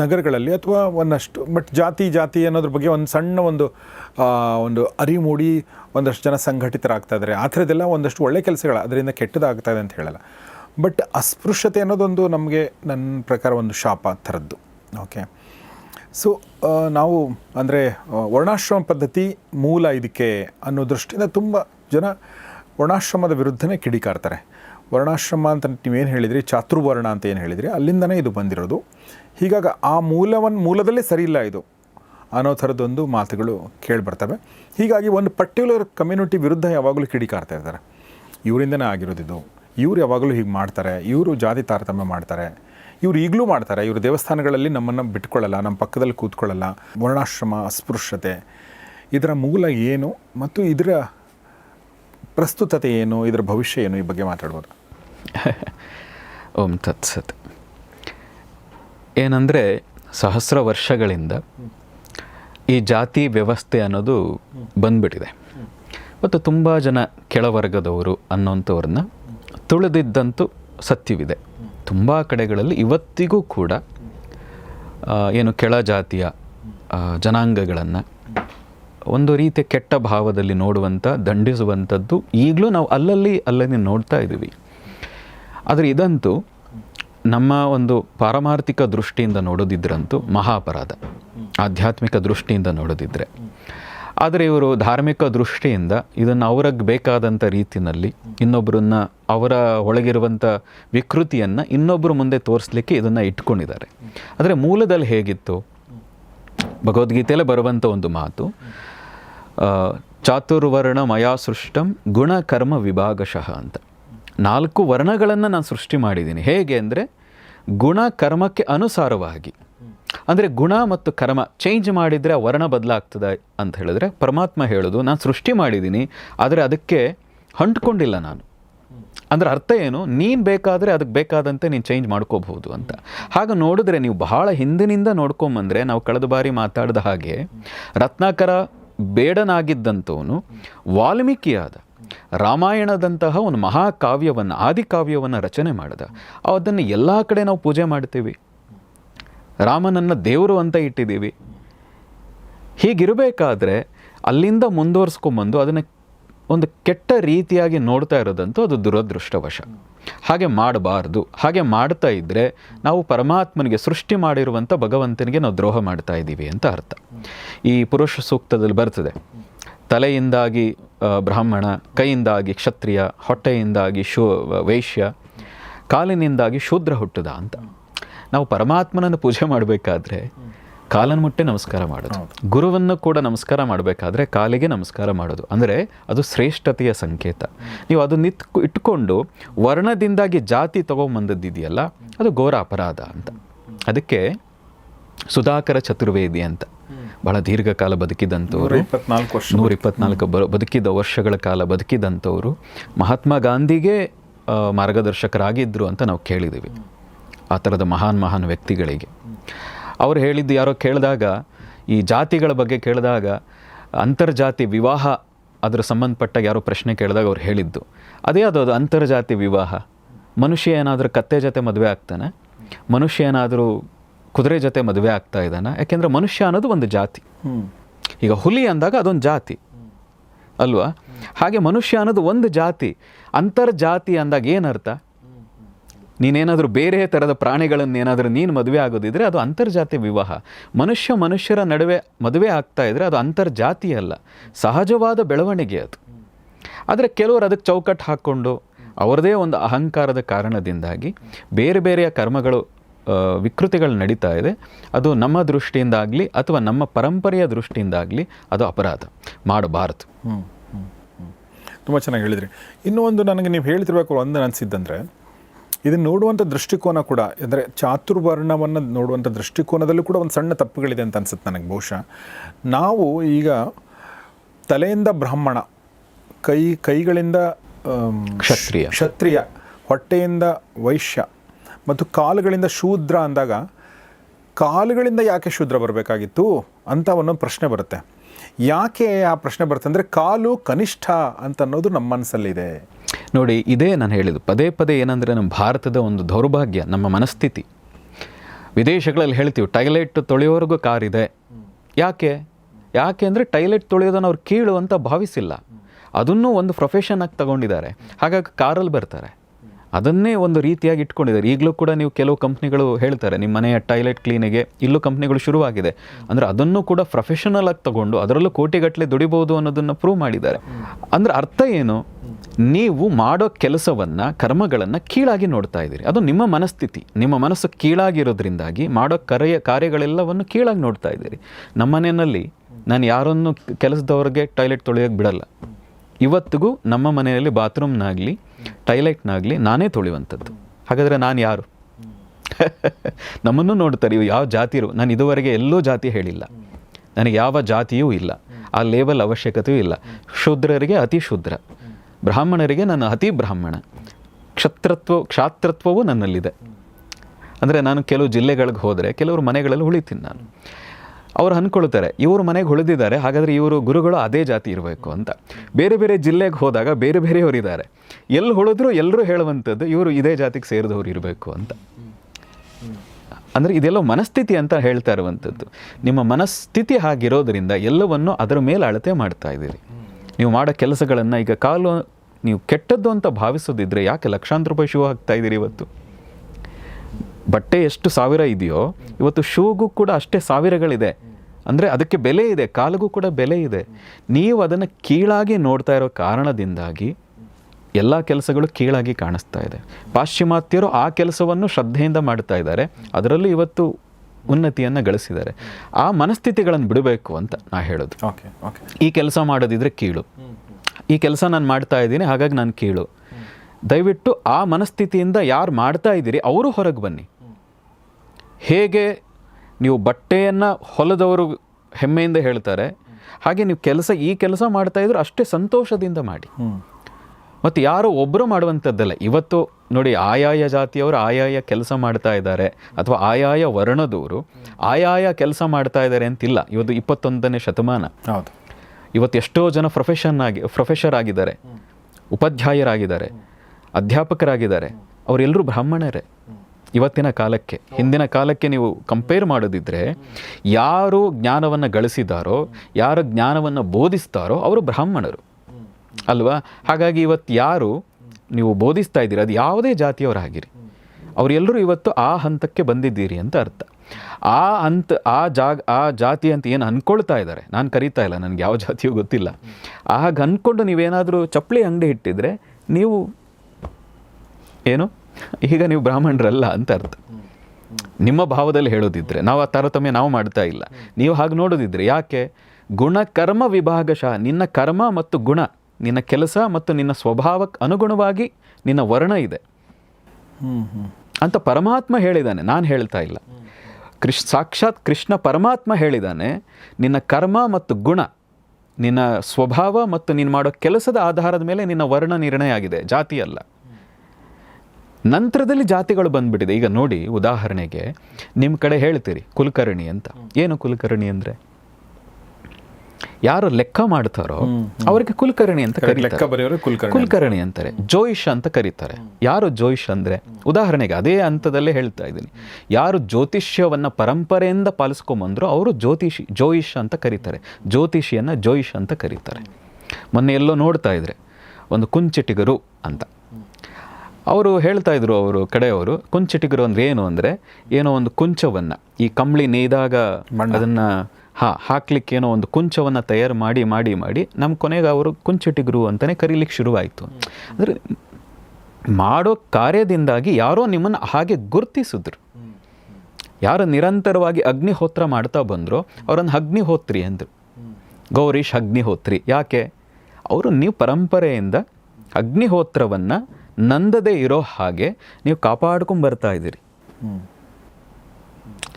ನಗರಗಳಲ್ಲಿ ಅಥವಾ ಒಂದಷ್ಟು, ಬಟ್ ಜಾತಿ ಜಾತಿ ಅನ್ನೋದ್ರ ಬಗ್ಗೆ ಒಂದು ಸಣ್ಣ ಒಂದು ಒಂದು ಅರಿವು ಮೂಡಿ ಒಂದಷ್ಟು ಜನ ಸಂಘಟಿತರಾಗ್ತಾ ಇದ್ದಾರೆ ಆ ಥರದ್ದೆಲ್ಲ ಒಂದಷ್ಟು ಒಳ್ಳೆ ಕೆಲಸಗಳು ಅದರಿಂದ ಕೆಟ್ಟದಾಗ್ತಾ ಇದೆ ಅಂತ ಹೇಳಲ್ಲ. ಬಟ್ ಅಸ್ಪೃಶ್ಯತೆ ಅನ್ನೋದೊಂದು ನಮಗೆ ನನ್ನ ಪ್ರಕಾರ ಒಂದು ಶಾಪ ಥರದ್ದು. ಓಕೆ ಸೊ ನಾವು ಅಂದರೆ ವರ್ಣಾಶ್ರಮ ಪದ್ಧತಿ ಮೂಲ ಇದಕ್ಕೆ ಅನ್ನೋ ದೃಷ್ಟಿಯಿಂದ ತುಂಬ ಜನ ವರ್ಣಾಶ್ರಮದ ವಿರುದ್ಧನೇ ಕಿಡಿಕಾರ್ತಾರೆ. ವರ್ಣಾಶ್ರಮ ಅಂತ ನೀವೇನು ಹೇಳಿದ್ರಿ? ಚಾತುರ್ವರ್ಣ ಅಂತ ಏನು ಹೇಳಿದ್ರಿ? ಅಲ್ಲಿಂದನೇ ಇದು ಬಂದಿರೋದು. ಹೀಗಾಗಿ ಆ ಮೂಲವನ್ನು ಮೂಲದಲ್ಲೇ ಸರಿಯಿಲ್ಲ ಇದು ಅನ್ನೋ ಥರದ್ದೊಂದು ಮಾತುಗಳು ಕೇಳಿಬರ್ತವೆ. ಹೀಗಾಗಿ ಒಂದು ಪರ್ಟಿಕ್ಯುಲರ್ ಕಮ್ಯುನಿಟಿ ವಿರುದ್ಧ ಯಾವಾಗಲೂ ಕಿಡಿಕಾರ್ತಾ ಇರ್ತಾರೆ. ಇವರಿಂದನೇ ಆಗಿರೋದಿದು. ಇವರು ಯಾವಾಗಲೂ ಹೀಗೆ ಮಾಡ್ತಾರೆ. ಇವರು ಜಾತಿ ತಾರತಮ್ಯ ಮಾಡ್ತಾರೆ. ಇವ್ರು ಈಗಲೂ ಮಾಡ್ತಾರೆ, ಇವರು ದೇವಸ್ಥಾನಗಳಲ್ಲಿ ನಮ್ಮನ್ನು ಬಿಟ್ಕೊಳ್ಳಲ್ಲ, ನಮ್ಮ ಪಕ್ಕದಲ್ಲಿ ಕೂತ್ಕೊಳ್ಳಲ್ಲ. ವರ್ಣಾಶ್ರಮ, ಅಸ್ಪೃಶ್ಯತೆ, ಇದರ ಮೂಲ ಏನು ಮತ್ತು ಇದರ ಪ್ರಸ್ತುತತೆ ಏನು, ಇದರ ಭವಿಷ್ಯ ಏನು ಈ ಬಗ್ಗೆ ಮಾತಾಡ್ಬೋದು. ಓಂ ತತ್ಸತ್ ಏನಂದರೆ ಸಹಸ್ರ ವರ್ಷಗಳಿಂದ ಈ ಜಾತಿ ವ್ಯವಸ್ಥೆ ಅನ್ನೋದು ಬಂದ್ಬಿಟ್ಟಿದೆ. ಮತ್ತು ತುಂಬ ಜನ ಕೆಳವರ್ಗದವರು ಅನ್ನೋಂಥವ್ರನ್ನ ತುಳಿದಿದ್ದಂತೂ ಸತ್ಯವಿದೆ. ತುಂಬ ಕಡೆಗಳಲ್ಲಿ ಇವತ್ತಿಗೂ ಕೂಡ ಏನು ಕೆಳ ಜಾತಿಯ ಜನಾಂಗಗಳನ್ನು ಒಂದು ರೀತಿಯ ಕೆಟ್ಟ ಭಾವದಲ್ಲಿ ನೋಡುವಂಥ ದಂಡಿಸುವಂಥದ್ದು ಈಗಲೂ ನಾವು ಅಲ್ಲಲ್ಲಿ ಅಲ್ಲಲ್ಲಿ ನೋಡ್ತಾ ಇದ್ದೀವಿ. ಆದರೆ ಇದಂತೂ ನಮ್ಮ ಒಂದು ಪಾರಮಾರ್ಥಿಕ ದೃಷ್ಟಿಯಿಂದ ನೋಡೋದಿದ್ರಂತೂ ಮಹಾ ಅಪರಾಧ ಆಧ್ಯಾತ್ಮಿಕ ದೃಷ್ಟಿಯಿಂದ ನೋಡೋದಿದ್ರೆ. ಆದರೆ ಇವರು ಧಾರ್ಮಿಕ ದೃಷ್ಟಿಯಿಂದ ಇದನ್ನು ಅವ್ರಿಗೆ ಬೇಕಾದಂಥ ರೀತಿಯಲ್ಲಿ ಇನ್ನೊಬ್ಬರನ್ನ ಅವರ ಒಳಗಿರುವಂಥ ವಿಕೃತಿಯನ್ನು ಇನ್ನೊಬ್ಬರ ಮುಂದೆ ತೋರಿಸ್ಲಿಕ್ಕೆ ಇದನ್ನು ಇಟ್ಕೊಂಡಿದ್ದಾರೆ. ಆದರೆ ಮೂಲದಲ್ಲಿ ಹೇಗಿತ್ತು? ಭಗವದ್ಗೀತೆಯಲ್ಲೇ ಬರುವಂಥ ಒಂದು ಮಾತು ಚಾತುರ್ವರ್ಣ ಮಯಾ ಸೃಷ್ಟಂ ಗುಣ ಕರ್ಮ ವಿಭಾಗಶಃ ಅಂತ. ನಾಲ್ಕು ವರ್ಣಗಳನ್ನು ನಾನು ಸೃಷ್ಟಿ ಮಾಡಿದ್ದೀನಿ. ಹೇಗೆ ಅಂದರೆ ಗುಣ ಕರ್ಮಕ್ಕೆ ಅನುಸಾರವಾಗಿ. ಅಂದರೆ ಗುಣ ಮತ್ತು ಕರ್ಮ ಚೇಂಜ್ ಮಾಡಿದರೆ ವರ್ಣ ಬದಲಾಗ್ತದೆ ಅಂತ ಹೇಳಿದ್ರೆ ಪರಮಾತ್ಮ ಹೇಳೋದು, ನಾನು ಸೃಷ್ಟಿ ಮಾಡಿದ್ದೀನಿ ಆದರೆ ಅದಕ್ಕೆ ಹಂಟ್ಕೊಂಡಿಲ್ಲ ನಾನು. ಅಂದ್ರೆ ಅರ್ಥ ಏನು? ನೀನು ಬೇಕಾದರೆ ಅದಕ್ಕೆ ಬೇಕಾದಂತೆ ನೀನು ಚೇಂಜ್ ಮಾಡ್ಕೋಬಹುದು ಅಂತ. ಹಾಗೆ ನೋಡಿದ್ರೆ ನೀವು ಬಹಳ ಹಿಂದಿನಿಂದ ನೋಡ್ಕೊಂಬಂದರೆ ನಾವು ಕಳೆದ ಬಾರಿ ಮಾತಾಡಿದ ಹಾಗೆ, ರತ್ನಾಕರ ಬೇಡನಾಗಿದ್ದಂಥವನು ವಾಲ್ಮೀಕಿಯಾದ ರಾಮಾಯಣದಂತಹ ಒಂದು ಮಹಾಕಾವ್ಯವನ್ನು, ಆದಿಕಾವ್ಯವನ್ನು ರಚನೆ ಮಾಡಿದ. ಅದನ್ನು ಎಲ್ಲ ಕಡೆ ನಾವು ಪೂಜೆ ಮಾಡ್ತೀವಿ. ರಾಮನನ್ನು ದೇವರು ಅಂತ ಇಟ್ಟಿದ್ದೀವಿ. ಹೀಗಿರಬೇಕಾದ್ರೆ ಅಲ್ಲಿಂದ ಮುಂದುವರ್ಸ್ಕೊಂಬಂದು ಅದನ್ನು ಒಂದು ಕೆಟ್ಟ ರೀತಿಯಾಗಿ ನೋಡ್ತಾ ಇರೋದಂತೂ ಅದು ದುರದೃಷ್ಟವಶ. ಹಾಗೆ ಮಾಡಬಾರ್ದು. ಹಾಗೆ ಮಾಡ್ತಾ ಇದ್ದರೆ ನಾವು ಪರಮಾತ್ಮನಿಗೆ ಸೃಷ್ಟಿ ಮಾಡಿರುವಂಥ ಭಗವಂತನಿಗೆ ನಾವು ದ್ರೋಹ ಮಾಡ್ತಾ ಇದ್ದೀವಿ ಅಂತ ಅರ್ಥ. ಈ ಪುರುಷ ಸೂಕ್ತದಲ್ಲಿ ಬರ್ತದೆ. ತಲೆಯಿಂದಾಗಿ ಬ್ರಾಹ್ಮಣ, ಕೈಯಿಂದಾಗಿ ಕ್ಷತ್ರಿಯ, ಹೊಟ್ಟೆಯಿಂದಾಗಿ ಶೂ, ವೈಶ್ಯ, ಕಾಲಿನಿಂದಾಗಿ ಶೂದ್ರ ಹುಟ್ಟದ ಅಂತ. ನಾವು ಪರಮಾತ್ಮನನ್ನು ಪೂಜೆ ಮಾಡಬೇಕಾದ್ರೆ ಕಾಲನ್ನು ಮುಟ್ಟೆ ನಮಸ್ಕಾರ ಮಾಡೋದು. ಗುರುವನ್ನು ಕೂಡ ನಮಸ್ಕಾರ ಮಾಡಬೇಕಾದ್ರೆ ಕಾಲಿಗೆ ನಮಸ್ಕಾರ ಮಾಡೋದು. ಅಂದರೆ ಅದು ಶ್ರೇಷ್ಠತೆಯ ಸಂಕೇತ. ನೀವು ಅದು ನಿತ್ ಇಟ್ಕೊಂಡು ವರ್ಣದಿಂದಾಗಿ ಜಾತಿ ತಗೊಂಬಂದದ್ದಿದೆಯಲ್ಲ ಅದು ಘೋರ ಅಪರಾಧ ಅಂತ. ಅದಕ್ಕೆ ಸುಧಾಕರ ಚತುರ್ವೇದಿ ಅಂತ. ಬಹಳ ದೀರ್ಘಕಾಲ ಬದುಕಿದಂಥವ್ರು. ಇಪ್ಪತ್ನಾಲ್ಕು ವರ್ಷ ನೂರ ಇಪ್ಪತ್ನಾಲ್ಕು ಬ ಬದುಕಿದ ವರ್ಷಗಳ ಕಾಲ ಬದುಕಿದಂಥವರು. ಮಹಾತ್ಮ ಗಾಂಧಿಗೆ ಮಾರ್ಗದರ್ಶಕರಾಗಿದ್ದರು ಅಂತ ನಾವು ಕೇಳಿದ್ದೀವಿ. ಆ ಥರದ ಮಹಾನ್ ಮಹಾನ್ ವ್ಯಕ್ತಿಗಳಿಗೆ. ಅವ್ರು ಹೇಳಿದ್ದು ಯಾರೋ ಕೇಳಿದಾಗ, ಈ ಜಾತಿಗಳ ಬಗ್ಗೆ ಕೇಳಿದಾಗ, ಅಂತರ್ಜಾತಿ ವಿವಾಹ ಅದರ ಸಂಬಂಧಪಟ್ಟ ಯಾರೋ ಪ್ರಶ್ನೆ ಕೇಳಿದಾಗ ಅವ್ರು ಹೇಳಿದ್ದು. ಅದೇ ಅದು ಅದು ಅಂತರ್ಜಾತಿ ವಿವಾಹ. ಮನುಷ್ಯ ಏನಾದರೂ ಕತ್ತೆ ಜೊತೆ ಮದುವೆ ಆಗ್ತಾನೆ, ಮನುಷ್ಯ ಏನಾದರೂ ಕುದುರೆ ಜೊತೆ ಮದುವೆ ಆಗ್ತಾ ಇದ್ದಾನೆ, ಯಾಕೆಂದರೆ ಮನುಷ್ಯ ಅನ್ನೋದು ಒಂದು ಜಾತಿ. ಈಗ ಹುಲಿ ಅಂದಾಗ ಅದೊಂದು ಜಾತಿ. ಅಲ್ವಾ? ಹಾಗೆ ಮನುಷ್ಯ ಅನ್ನೋದು ಒಂದು ಜಾತಿ. ಅಂತರ್ಜಾತಿ ಅಂದಾಗ ಏನರ್ಥ? ನೀನೇನಾದರೂ ಬೇರೆ ಥರದ ಪ್ರಾಣಿಗಳನ್ನು ಏನಾದರೂ ನೀನು ಮದುವೆ ಆಗೋದಿದ್ರೆ ಅದು ಅಂತರ್ಜಾತಿ ವಿವಾಹ. ಮನುಷ್ಯ ಮನುಷ್ಯರ ನಡುವೆ ಮದುವೆ ಆಗ್ತಾ ಇದ್ದರೆ ಅದು ಅಂತರ್ಜಾತಿ ಅಲ್ಲ. ಸಹಜವಾದ ಬೆಳವಣಿಗೆ ಅದು. ಆದರೆ ಕೆಲವರು ಅದಕ್ಕೆ ಚೌಕಟ್ಟು ಹಾಕ್ಕೊಂಡು ಅವರದೇ ಒಂದು ಅಹಂಕಾರದ ಕಾರಣದಿಂದಾಗಿ ಬೇರೆ ಬೇರೆಯ ಕರ್ಮಗಳು ವಿಕೃತಿಗಳು ನಡೀತಾ ಇದೆ. ಅದು ನಮ್ಮ ದೃಷ್ಟಿಯಿಂದಾಗಲಿ ಅಥವಾ ನಮ್ಮ ಪರಂಪರೆಯ ದೃಷ್ಟಿಯಿಂದಾಗಲಿ ಅದು ಅಪರಾಧ. ಮಾಡಬಾರದು ತುಂಬ ಚೆನ್ನಾಗಿ ಹೇಳಿದ್ರಿ. ಇನ್ನೂ ಒಂದು ನನಗೆ ನೀವು ಹೇಳ್ತಿರ್ಬೇಕು ಒಂದು ಅನಿಸಿದ್ದಂದರೆ ಇದನ್ನು ನೋಡುವಂಥ ದೃಷ್ಟಿಕೋನ ಕೂಡ ಅಂದರೆ ಚಾತುರ್ವರ್ಣವನ್ನು ನೋಡುವಂಥ ದೃಷ್ಟಿಕೋನದಲ್ಲೂ ಕೂಡ ಒಂದು ಸಣ್ಣ ತಪ್ಪುಗಳಿದೆ ಅಂತ ಅನ್ಸುತ್ತೆ ನನಗೆ ಬಹುಶಃ. ನಾವು ಈಗ ತಲೆಯಿಂದ ಬ್ರಾಹ್ಮಣ ಕೈ ಕೈಗಳಿಂದ ಕ್ಷತ್ರಿಯ. ಕ್ಷತ್ರಿಯ ಹೊಟ್ಟೆಯಿಂದ ವೈಶ್ಯ ಮತ್ತು ಕಾಲುಗಳಿಂದ ಶೂದ್ರ ಅಂದಾಗ ಕಾಲುಗಳಿಂದ ಯಾಕೆ ಶೂದ್ರ ಬರಬೇಕಾಗಿತ್ತು ಅಂತ ಒಂದೊಂದು ಪ್ರಶ್ನೆ ಬರುತ್ತೆ. ಯಾಕೆ ಆ ಪ್ರಶ್ನೆ ಬರುತ್ತೆ ಅಂದರೆ ಕಾಲು ಕನಿಷ್ಠ ಅಂತ ಅನ್ನೋದು ನಮ್ಮ ಮನಸ್ಸಲ್ಲಿದೆ ನೋಡಿ, ಇದೇ ನಾನು ಹೇಳಿದ್ದು. ಪದೇ ಪದೇ ಏನಂದರೆ ನಮ್ಮ ಭಾರತದ ಒಂದು ದೌರ್ಭಾಗ್ಯ, ನಮ್ಮ ಮನಸ್ಥಿತಿ. ವಿದೇಶಗಳಲ್ಲಿ ಹೇಳ್ತೀವಿ ಟೈಲೆಟ್ ತೊಳೆಯೋವರೆಗೂ ಕಾರಿದೆ. ಯಾಕೆ? ಯಾಕೆ ಅಂದರೆ ಟೈಲೆಟ್ ತೊಳೆಯೋದನ್ನು ಅವ್ರು ಕೀಳು ಅಂತ ಭಾವಿಸಿಲ್ಲ. ಅದನ್ನು ಒಂದು ಪ್ರೊಫೆಷನ್ ಆಗಿ ತಗೊಂಡಿದ್ದಾರೆ. ಹಾಗಾಗಿ ಕಾರಲ್ಲಿ ಬರ್ತಾರೆ. ಅದನ್ನೇ ಒಂದು ರೀತಿಯಾಗಿ ಇಟ್ಕೊಂಡಿದ್ದಾರೆ. ಈಗಲೂ ಕೂಡ ನೀವು ಕೆಲವು ಕಂಪ್ನಿಗಳು ಹೇಳ್ತಾರೆ, ನಿಮ್ಮ ಮನೆಯ ಟಾಯ್ಲೆಟ್ ಕ್ಲೀನಿಗೆ ಇಲ್ಲೂ ಕಂಪ್ನಿಗಳು ಶುರುವಾಗಿದೆ. ಅಂದರೆ ಅದನ್ನು ಕೂಡ ಪ್ರೊಫೆಷನಲ್ ಆಗಿ ತಗೊಂಡು, ಅದರಲ್ಲೂ ಕೋಟಿಗಟ್ಟಲೆ ದುಡಿಬೋದು ಅನ್ನೋದನ್ನು ಪ್ರೂವ್ ಮಾಡಿದ್ದಾರೆ. ಅಂದ್ರೆ ಅರ್ಥ ಏನು? ನೀವು ಮಾಡೋ ಕೆಲಸವನ್ನು, ಕರ್ಮಗಳನ್ನು ಕೀಳಾಗಿ ನೋಡ್ತಾ ಇದ್ದೀರಿ. ಅದು ನಿಮ್ಮ ಮನಸ್ಥಿತಿ. ನಿಮ್ಮ ಮನಸ್ಸು ಕೀಳಾಗಿರೋದ್ರಿಂದಾಗಿ ಮಾಡೋ ಕರೆಯ, ಕಾರ್ಯಗಳೆಲ್ಲವನ್ನು ಕೀಳಾಗಿ ನೋಡ್ತಾ ಇದ್ದೀರಿ. ನಮ್ಮ ಮನೆಯಲ್ಲಿ ನಾನು ಯಾರನ್ನು ಕೆಲಸದವ್ರಿಗೆ ಟಾಯ್ಲೆಟ್ ತೊಳೆಯೋಕೆ ಬಿಡಲ್ಲ. ಇವತ್ತಿಗೂ ನಮ್ಮ ಮನೆಯಲ್ಲಿ ಬಾತ್ರೂಮ್ನಾಗಲಿ, ಟಾಯ್ಲೆಟ್ನಾಗಲಿ ನಾನೇ ತೊಳೆಯುವಂಥದ್ದು. ಹಾಗಾದರೆ ನಾನು ಯಾರು? ನಮ್ಮನ್ನು ನೋಡ್ತಾರೆ ಇವು ಯಾವ ಜಾತಿರು? ನಾನು ಇದುವರೆಗೆ ಎಲ್ಲೋ ಜಾತಿ ಹೇಳಿಲ್ಲ. ನನಗೆ ಯಾವ ಜಾತಿಯೂ ಇಲ್ಲ. ಆ ಲೇಬಲ್ ಅವಶ್ಯಕತೆಯೂ ಇಲ್ಲ. ಶೂದ್ರರಿಗೆ ಅತಿ ಶೂದ್ರ. ಬ್ರಾಹ್ಮಣರಿಗೆ ನಾನು ಅತಿ ಬ್ರಾಹ್ಮಣ. ಕ್ಷತ್ರತ್ವ, ಕ್ಷಾತ್ರತ್ವವು ನನ್ನಲ್ಲಿದೆ. ಅಂದರೆ ನಾನು ಕೆಲವು ಜಿಲ್ಲೆಗಳಿಗೆ ಹೋದರೆ ಕೆಲವರು ಮನೆಗಳಲ್ಲಿ ಉಳಿತೀನಿ ನಾನು. ಅವ್ರು ಅಂದ್ಕೊಳ್ತಾರೆ ಇವರು ಮನೆಗೆ ಉಳಿದಿದ್ದಾರೆ, ಹಾಗಾದರೆ ಇವರು ಗುರುಗಳು ಅದೇ ಜಾತಿ ಇರಬೇಕು ಅಂತ. ಬೇರೆ ಬೇರೆ ಜಿಲ್ಲೆಗೆ ಹೋದಾಗ ಬೇರೆ ಬೇರೆಯವರಿದ್ದಾರೆ ಎಲ್ಲಿ ಉಳಿದ್ರು ಎಲ್ಲರೂ ಹೇಳುವಂಥದ್ದು ಇವರು ಇದೇ ಜಾತಿಗೆ ಸೇರಿದವರು ಇರಬೇಕು ಅಂತ. ಅಂದರೆ ಇದೆಲ್ಲ ಮನಸ್ಥಿತಿ ಅಂತ ಹೇಳ್ತಾ ಇರುವಂಥದ್ದು. ನಿಮ್ಮ ಮನಸ್ಥಿತಿ ಹಾಗಿರೋದ್ರಿಂದ ಎಲ್ಲವನ್ನು ಅದರ ಮೇಲೆ ಅಳತೆ ಮಾಡ್ತಾ ಇದ್ದೀರಿ. ನೀವು ಮಾಡೋ ಕೆಲಸಗಳನ್ನು ಈಗ ಕಾಲು ನೀವು ಕೆಟ್ಟದ್ದು ಅಂತ ಭಾವಿಸೋದಿದ್ರೆ ಯಾಕೆ ಲಕ್ಷಾಂತರ ರೂಪಾಯಿ ಶೂ ಹಾಕ್ತಾ ಇದ್ದೀರಿ ಇವತ್ತು? ಬಟ್ಟೆ ಎಷ್ಟು ಸಾವಿರ ಇದೆಯೋ ಇವತ್ತು ಶೂಗೂ ಕೂಡ ಅಷ್ಟೇ ಸಾವಿರಗಳಿದೆ. ಅಂದರೆ ಅದಕ್ಕೆ ಬೆಲೆ ಇದೆ ಕಾಲಿಗೂ ಕೂಡ ಬೆಲೆ ಇದೆ. ನೀವು ಅದನ್ನು ಕೀಳಾಗಿ ನೋಡ್ತಾ ಇರೋ ಕಾರಣದಿಂದಾಗಿ ಎಲ್ಲ ಕೆಲಸಗಳು ಕೀಳಾಗಿ ಕಾಣಿಸ್ತಾ ಇದೆ. ಪಾಶ್ಚಿಮಾತ್ಯರು ಆ ಕೆಲಸವನ್ನು ಶ್ರದ್ಧೆಯಿಂದ ಮಾಡ್ತಾ ಇದ್ದಾರೆ. ಅದರಲ್ಲೂ ಇವತ್ತು ಉನ್ನತಿಯನ್ನು ಗಳಿಸಿದ್ದಾರೆ. ಆ ಮನಸ್ಥಿತಿಗಳನ್ನು ಬಿಡಬೇಕು ಅಂತ ನಾ ಹೇಳೋದು. ಓಕೆ ಓಕೆ ಈ ಕೆಲಸ ಮಾಡೋದಿದ್ರೆ ಕೀಳು. ಈ ಕೆಲಸ ನಾನು ಮಾಡ್ತಾ ಇದ್ದೀನಿ ಹಾಗಾಗಿ ನಾನು ಕೇಳು. ದಯವಿಟ್ಟು ಆ ಮನಸ್ಥಿತಿಯಿಂದ ಯಾರು ಮಾಡ್ತಾ ಇದ್ದೀರಿ ಅವರು ಹೊರಗೆ ಬನ್ನಿ. ಹೇಗೆ ನೀವು ಬಟ್ಟೆಯನ್ನು ಹೊಲದವರು ಹೆಮ್ಮೆಯಿಂದ ಹೇಳ್ತಾರೆ ಹಾಗೆ ನೀವು ಕೆಲಸ ಈ ಕೆಲಸ ಮಾಡ್ತಾ ಇದ್ರು ಅಷ್ಟೇ ಸಂತೋಷದಿಂದ ಮಾಡಿ. ಮತ್ತು ಯಾರೋ ಒಬ್ಬರು ಮಾಡುವಂಥದ್ದಲ್ಲ ಇವತ್ತು ನೋಡಿ ಆಯಾಯ ಜಾತಿಯವರು ಆಯಾಯ ಕೆಲಸ ಮಾಡ್ತಾ ಇದ್ದಾರೆ ಅಥವಾ ಆಯಾಯ ವರ್ಣದವರು ಆಯಾಯ ಕೆಲಸ ಮಾಡ್ತಾ ಇದ್ದಾರೆ ಅಂತಿಲ್ಲ ಇವತ್ತು ಇಪ್ಪತ್ತೊಂದನೇ ಶತಮಾನ. ಹೌದು. ಇವತ್ತು ಎಷ್ಟೋ ಜನ ಪ್ರೊಫೆಷನ್ ಆಗಿ ಪ್ರೊಫೆಸರ್ ಆಗಿದ್ದಾರೆ. ಉಪಾಧ್ಯಾಯರಾಗಿದ್ದಾರೆ. ಅಧ್ಯಾಪಕರಾಗಿದ್ದಾರೆ. ಅವರೆಲ್ಲರೂ ಬ್ರಾಹ್ಮಣರೇ. ಇವತ್ತಿನ ಕಾಲಕ್ಕೆ, ಹಿಂದಿನ ಕಾಲಕ್ಕೆ ನೀವು ಕಂಪೇರ್ ಮಾಡೋದಿದ್ರೆ, ಯಾರು ಜ್ಞಾನವನ್ನು ಗಳಿಸಿದಾರೋ, ಯಾರು ಜ್ಞಾನವನ್ನು ಬೋಧಿಸ್ತಾರೋ, ಅವರು ಬ್ರಾಹ್ಮಣರು. ಅಲ್ವಾ? ಹಾಗಾಗಿ ಇವತ್ತು ಯಾರು ನೀವು ಬೋಧಿಸ್ತಾ ಇದ್ದೀರಿ, ಅದು ಯಾವುದೇ ಜಾತಿಯವರಾಗಿರಿ. ಅವರೆಲ್ಲರೂ ಇವತ್ತು ಆ ಹಂತಕ್ಕೆ ಬಂದಿದ್ದೀರಿ ಅಂತ ಅರ್ಥ. ಆ ಅಂತ ಆ ಜಾಗ ಆ ಜಾತಿ ಅಂತ ಏನು ಅಂದ್ಕೊಳ್ತಾ ಇದ್ದಾರೆ. ನಾನು ಕರೀತಾ ಇಲ್ಲ ನನಗೆ ಯಾವ ಜಾತಿಯೂ ಗೊತ್ತಿಲ್ಲ. ಆಗ ಅಂದ್ಕೊಂಡು ನೀವೇನಾದರೂ ಚಪ್ಪಲಿ ಅಂಗಡಿ ಇಟ್ಟಿದ್ರೆ ನೀವು ಏನು? ಈಗ ನೀವು ಬ್ರಾಹ್ಮಣರಲ್ಲ ಅಂತ ಅರ್ಥ. ನಿಮ್ಮ ಭಾವದಲ್ಲಿ ಹೇಳೋದಿದ್ರೆ ನಾವು ಆ ತಾರತಮ್ಯ ನಾವು ಮಾಡ್ತಾ ಇಲ್ಲ. ನೀವು ಹಾಗೆ ನೋಡೋದಿದ್ರೆ ಯಾಕೆ? ಗುಣ ಕರ್ಮ ವಿಭಾಗಶಃ ನಿನ್ನ ಕರ್ಮ ಮತ್ತು ಗುಣ ನಿನ್ನ ಕೆಲಸ ಮತ್ತು ನಿನ್ನ ಸ್ವಭಾವಕ್ಕೆ ಅನುಗುಣವಾಗಿ ನಿನ್ನ ವರ್ಣ ಇದೆ. ಅಂತ ಪರಮಾತ್ಮ ಹೇಳಿದ್ದಾನೆ ನಾನು ಹೇಳ್ತಾ ಇಲ್ಲ. ಕೃಷ್ ಸಾಕ್ಷಾತ್ ಕೃಷ್ಣ ಪರಮಾತ್ಮ ಹೇಳಿದ್ದಾನೆ, ನಿನ್ನ ಕರ್ಮ ಮತ್ತು ಗುಣ, ನಿನ್ನ ಸ್ವಭಾವ ಮತ್ತು ನೀನು ಮಾಡೋ ಕೆಲಸದ ಆಧಾರದ ಮೇಲೆ ನಿನ್ನ ವರ್ಣ ನಿರ್ಣಯ ಆಗಿದೆ, ಜಾತಿ ಅಲ್ಲ. ನಂತರದಲ್ಲಿ ಜಾತಿಗಳು ಬಂದ್ಬಿಟ್ಟಿದೆ. ಈಗ ನೋಡಿ ಉದಾಹರಣೆಗೆ, ನಿಮ್ಮ ಕಡೆ ಹೇಳ್ತೀರಿ ಕುಲಕರ್ಣಿ ಅಂತ. ಏನು ಕುಲಕರ್ಣಿ ಅಂದರೆ? ಯಾರು ಲೆಕ್ಕ ಮಾಡ್ತಾರೋ ಅವರಿಗೆ ಕುಲಕರ್ಣಿ ಅಂತ ಕರೀತಾರೆ. ಕುಲಕರ್ಣಿ ಅಂತಾರೆ. ಜೋಯಿಷ್ ಅಂತ ಕರೀತಾರೆ. ಯಾರು ಜೋಯಿಷ್ ಅಂದ್ರೆ? ಉದಾಹರಣೆಗೆ ಅದೇ ಹಂತದಲ್ಲೇ ಹೇಳ್ತಾ ಇದ್ದೀನಿ. ಯಾರು ಜ್ಯೋತಿಷ್ಯವನ್ನ ಪರಂಪರೆಯಿಂದ ಪಾಲಿಸ್ಕೊಂಬಂದ್ರು ಅವರು ಜ್ಯೋತಿಷಿ ಜೋಯಿಷ್ ಅಂತ ಕರೀತಾರೆ. ಜ್ಯೋತಿಷಿಯನ್ನ ಜೋಯಿಷ್ ಅಂತ ಕರೀತಾರೆ. ಮೊನ್ನೆ ಎಲ್ಲೋ ನೋಡ್ತಾ ಇದ್ರೆ ಒಂದು ಕುಂಚಿಟಿಗರು ಅಂತ. ಅವರು ಹೇಳ್ತಾ ಇದ್ರು ಅವರು ಕಡೆಯವರು ಕುಂಚಿಟಿಗರು ಅಂದ್ರೆ ಏನು ಅಂದರೆ ಏನೋ ಒಂದು ಕುಂಚವನ್ನು ಈ ಕಂಬಳಿ ನೇಯ್ದಾಗ ಅದನ್ನು ಹಾ ಹಾಕ್ಲಿಕ್ಕೆ ಏನೋ ಒಂದು ಕುಂಚವನ್ನು ತಯಾರು ಮಾಡಿ ಮಾಡಿ ಮಾಡಿ ನಮ್ಮ ಕೊನೆಗೆ ಅವರು ಕುಂಚಿಟಿಗರು ಅಂತಲೇ ಕರೀಲಿಕ್ಕೆ ಶುರುವಾಯಿತು. ಅಂದರೆ ಮಾಡೋ ಕಾರ್ಯದಿಂದಾಗಿ ಯಾರೋ ನಿಮ್ಮನ್ನು ಹಾಗೆ ಗುರುತಿಸಿದ್ರು. ಯಾರು ನಿರಂತರವಾಗಿ ಅಗ್ನಿಹೋತ್ರ ಮಾಡ್ತಾ ಬಂದರೋ ಅವರನ್ನು ಅಗ್ನಿಹೋತ್ರಿ ಅಂದರು. ಗೌರೀಶ್ ಅಗ್ನಿಹೋತ್ರಿ. ಯಾಕೆ? ಅವರು ನೀವು ಪರಂಪರೆಯಿಂದ ಅಗ್ನಿಹೋತ್ರವನ್ನು ನಂದದೇ ಇರೋ ಹಾಗೆ ನೀವು ಕಾಪಾಡ್ಕೊಂಡು ಬರ್ತಾ ಇದ್ದೀರಿ.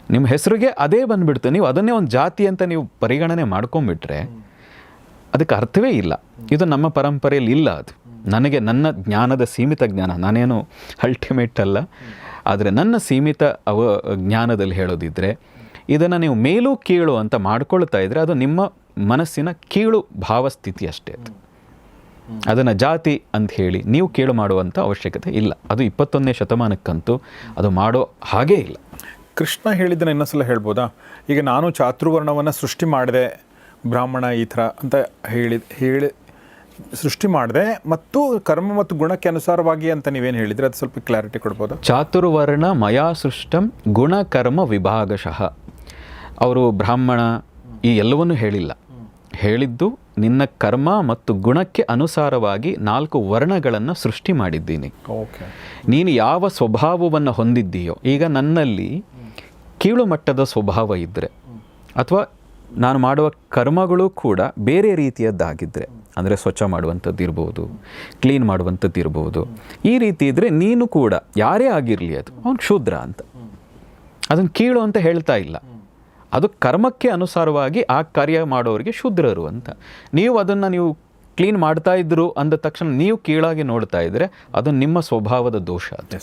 ನಿಮ್ಮ ಹೆಸರಿಗೆ ಅದೇ ಬಂದುಬಿಡ್ತು. ನೀವು ಅದನ್ನೇ ಒಂದು ಜಾತಿ ಅಂತ ನೀವು ಪರಿಗಣನೆ ಮಾಡ್ಕೊಂಬಿಟ್ರೆ ಅದಕ್ಕೆ ಅರ್ಥವೇ ಇಲ್ಲ. ಇದು ನಮ್ಮ ಪರಂಪರೆಯಲ್ಲಿ ಇಲ್ಲ ಅದು. ನನಗೆ ನನ್ನ ಜ್ಞಾನದ ಸೀಮಿತ ಜ್ಞಾನ ನಾನೇನು ಅಲ್ಟಿಮೇಟ್ ಅಲ್ಲ. ಆದರೆ ನನ್ನ ಸೀಮಿತ ಅವ ಜ್ಞಾನದಲ್ಲಿ ಹೇಳೋದಿದ್ರೆ ಇದನ್ನು ನೀವು ಮೇಲೂ ಕೀಳು ಅಂತ ಮಾಡ್ಕೊಳ್ತಾ ಇದ್ದರೆ ಅದು ನಿಮ್ಮ ಮನಸ್ಸಿನ ಕೀಳು ಭಾವಸ್ಥಿತಿ ಅಷ್ಟೇ ಅದು. ಅದನ್ನು ಜಾತಿ ಅಂತ ಹೇಳಿ ನೀವು ಕೇಳು ಮಾಡುವಂಥ ಅವಶ್ಯಕತೆ ಇಲ್ಲ. ಅದು ಇಪ್ಪತ್ತೊಂದನೇ ಶತಮಾನಕ್ಕಂತೂ ಅದು ಮಾಡೋ ಹಾಗೇ ಇಲ್ಲ. ಕೃಷ್ಣ ಹೇಳಿದ್ದನ್ನ ಇನ್ನೊಂದ್ಸಲ ಹೇಳ್ಬೋದಾ? ಈಗ ನಾನು ಚಾತುರ್ವರ್ಣವನ್ನು ಸೃಷ್ಟಿ ಮಾಡಿದೆ ಬ್ರಾಹ್ಮಣ ಈ ಥರ ಅಂತ ಹೇಳಿ ಹೇಳಿ ಸೃಷ್ಟಿ ಮಾಡಿದೆ ಮತ್ತು ಕರ್ಮ ಮತ್ತು ಗುಣಕ್ಕೆ ಅನುಸಾರವಾಗಿ ಅಂತ ನೀವೇನು ಹೇಳಿದ್ರೆ? ಅದು ಸ್ವಲ್ಪ ಕ್ಲಾರಿಟಿ ಕೊಡ್ಬೋದು? ಚಾತುರ್ವರ್ಣ ಮಯಾ ಸೃಷ್ಟಂ ಗುಣಕರ್ಮ ವಿಭಾಗಶಃ. ಅವರು ಬ್ರಾಹ್ಮಣ ಈ ಎಲ್ಲವನ್ನೂ ಹೇಳಿಲ್ಲ. ಹೇಳಿದ್ದು ನಿನ್ನ ಕರ್ಮ ಮತ್ತು ಗುಣಕ್ಕೆ ಅನುಸಾರವಾಗಿ ನಾಲ್ಕು ವರ್ಣಗಳನ್ನು ಸೃಷ್ಟಿ ಮಾಡಿದ್ದೀನಿ. ಓಕೆ. ನೀನು ಯಾವ ಸ್ವಭಾವವನ್ನು ಹೊಂದಿದ್ದೀಯೋ ಈಗ ನನ್ನಲ್ಲಿ ಕೀಳು ಮಟ್ಟದ ಸ್ವಭಾವ ಇದ್ದರೆ ಅಥವಾ ನಾನು ಮಾಡುವ ಕರ್ಮಗಳು ಕೂಡ ಬೇರೆ ರೀತಿಯದ್ದಾಗಿದ್ದರೆ ಅಂದರೆ ಸ್ವಚ್ಛ ಮಾಡುವಂಥದ್ದು ಇರ್ಬೋದು ಕ್ಲೀನ್ ಮಾಡುವಂಥದ್ದು ಇರ್ಬೋದು ಈ ರೀತಿ ಇದ್ದರೆ ನೀನು ಕೂಡ ಯಾರೇ ಆಗಿರಲಿ ಅದು ಅವನು ಕ್ಷುದ್ರ ಅಂತ. ಅದನ್ನು ಕೀಳು ಅಂತ ಹೇಳ್ತಾ ಇಲ್ಲ. ಅದು ಕರ್ಮಕ್ಕೆ ಅನುಸಾರವಾಗಿ ಆ ಕಾರ್ಯ ಮಾಡೋರಿಗೆ ಶುದ್ರರು ಅಂತ. ನೀವು ಅದನ್ನು ನೀವು ಕ್ಲೀನ್ ಮಾಡ್ತಾ ಇದ್ರು ಅಂದ ತಕ್ಷಣ ನೀವು ಕೀಳಾಗಿ ನೋಡ್ತಾ ಇದ್ದರೆ ಅದು ನಿಮ್ಮ ಸ್ವಭಾವದ ದೋಷ ಅದು.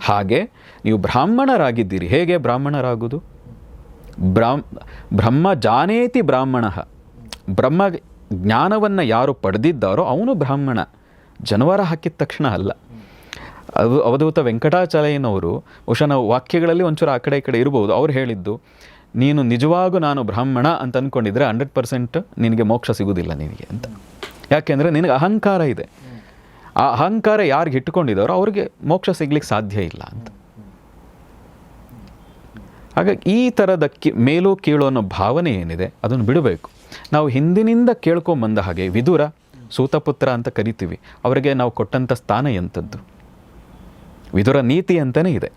ಹಾಗೆ ನೀವು ಬ್ರಾಹ್ಮಣರಾಗಿದ್ದೀರಿ. ಹೇಗೆ ಬ್ರಾಹ್ಮಣರಾಗುವುದು ಬ್ರಾಹ್ಮ ಬ್ರಹ್ಮ ಜಾನೇತಿ ಬ್ರಾಹ್ಮಣ. ಬ್ರಹ್ಮ ಜ್ಞಾನವನ್ನು ಯಾರು ಪಡೆದಿದ್ದಾರೋ ಅವನು ಬ್ರಾಹ್ಮಣ. ಜನವರ ಹಾಕಿದ ತಕ್ಷಣ ಅಲ್ಲ. ಅದು ಅವಧೂತ ವೆಂಕಟಾಚಲಯ್ಯನವರು ಬಹುಶಃ ನಾವು ವಾಕ್ಯಗಳಲ್ಲಿ ಒಂಚೂರು ಆ ಕಡೆ ಈ ಕಡೆ ಇರ್ಬೋದು. ಅವ್ರು ಹೇಳಿದ್ದು ನೀನು ನಿಜವಾಗೂ ನಾನು ಬ್ರಾಹ್ಮಣ ಅಂತ ಅಂದ್ಕೊಂಡಿದ್ರೆ ಹಂಡ್ರೆಡ್ ಪರ್ಸೆಂಟ್ ನಿನಗೆ ಮೋಕ್ಷ ಸಿಗುವುದಿಲ್ಲ ನಿನಗೆ ಅಂತ. ಯಾಕೆಂದರೆ ನಿನಗೆ ಅಹಂಕಾರ ಇದೆ. ಆ ಅಹಂಕಾರ ಯಾರಿಗೆ ಇಟ್ಕೊಂಡಿದ್ದಾರೋ ಅವ್ರಿಗೆ ಮೋಕ್ಷ ಸಿಗ್ಲಿಕ್ಕೆ ಸಾಧ್ಯ ಇಲ್ಲ ಅಂತ. ಹಾಗಾಗಿ ಈ ಥರದ ಕಿ ಮೇಲು ಕೀಳು ಅನ್ನೋ ಭಾವನೆ ಏನಿದೆ ಅದನ್ನು ಬಿಡಬೇಕು. ನಾವು ಹಿಂದಿನಿಂದ ಕೇಳ್ಕೊಂಬಂದ ಹಾಗೆ ವಿದುರ, ಸೂತಪುತ್ರ ಅಂತ ಕರಿತೀವಿ. ಅವರಿಗೆ ನಾವು ಕೊಟ್ಟಂಥ ಸ್ಥಾನ ಎಂಥದ್ದು? ವಿದುರ ನೀತಿ ಅಂತಲೇ ಇದೆ.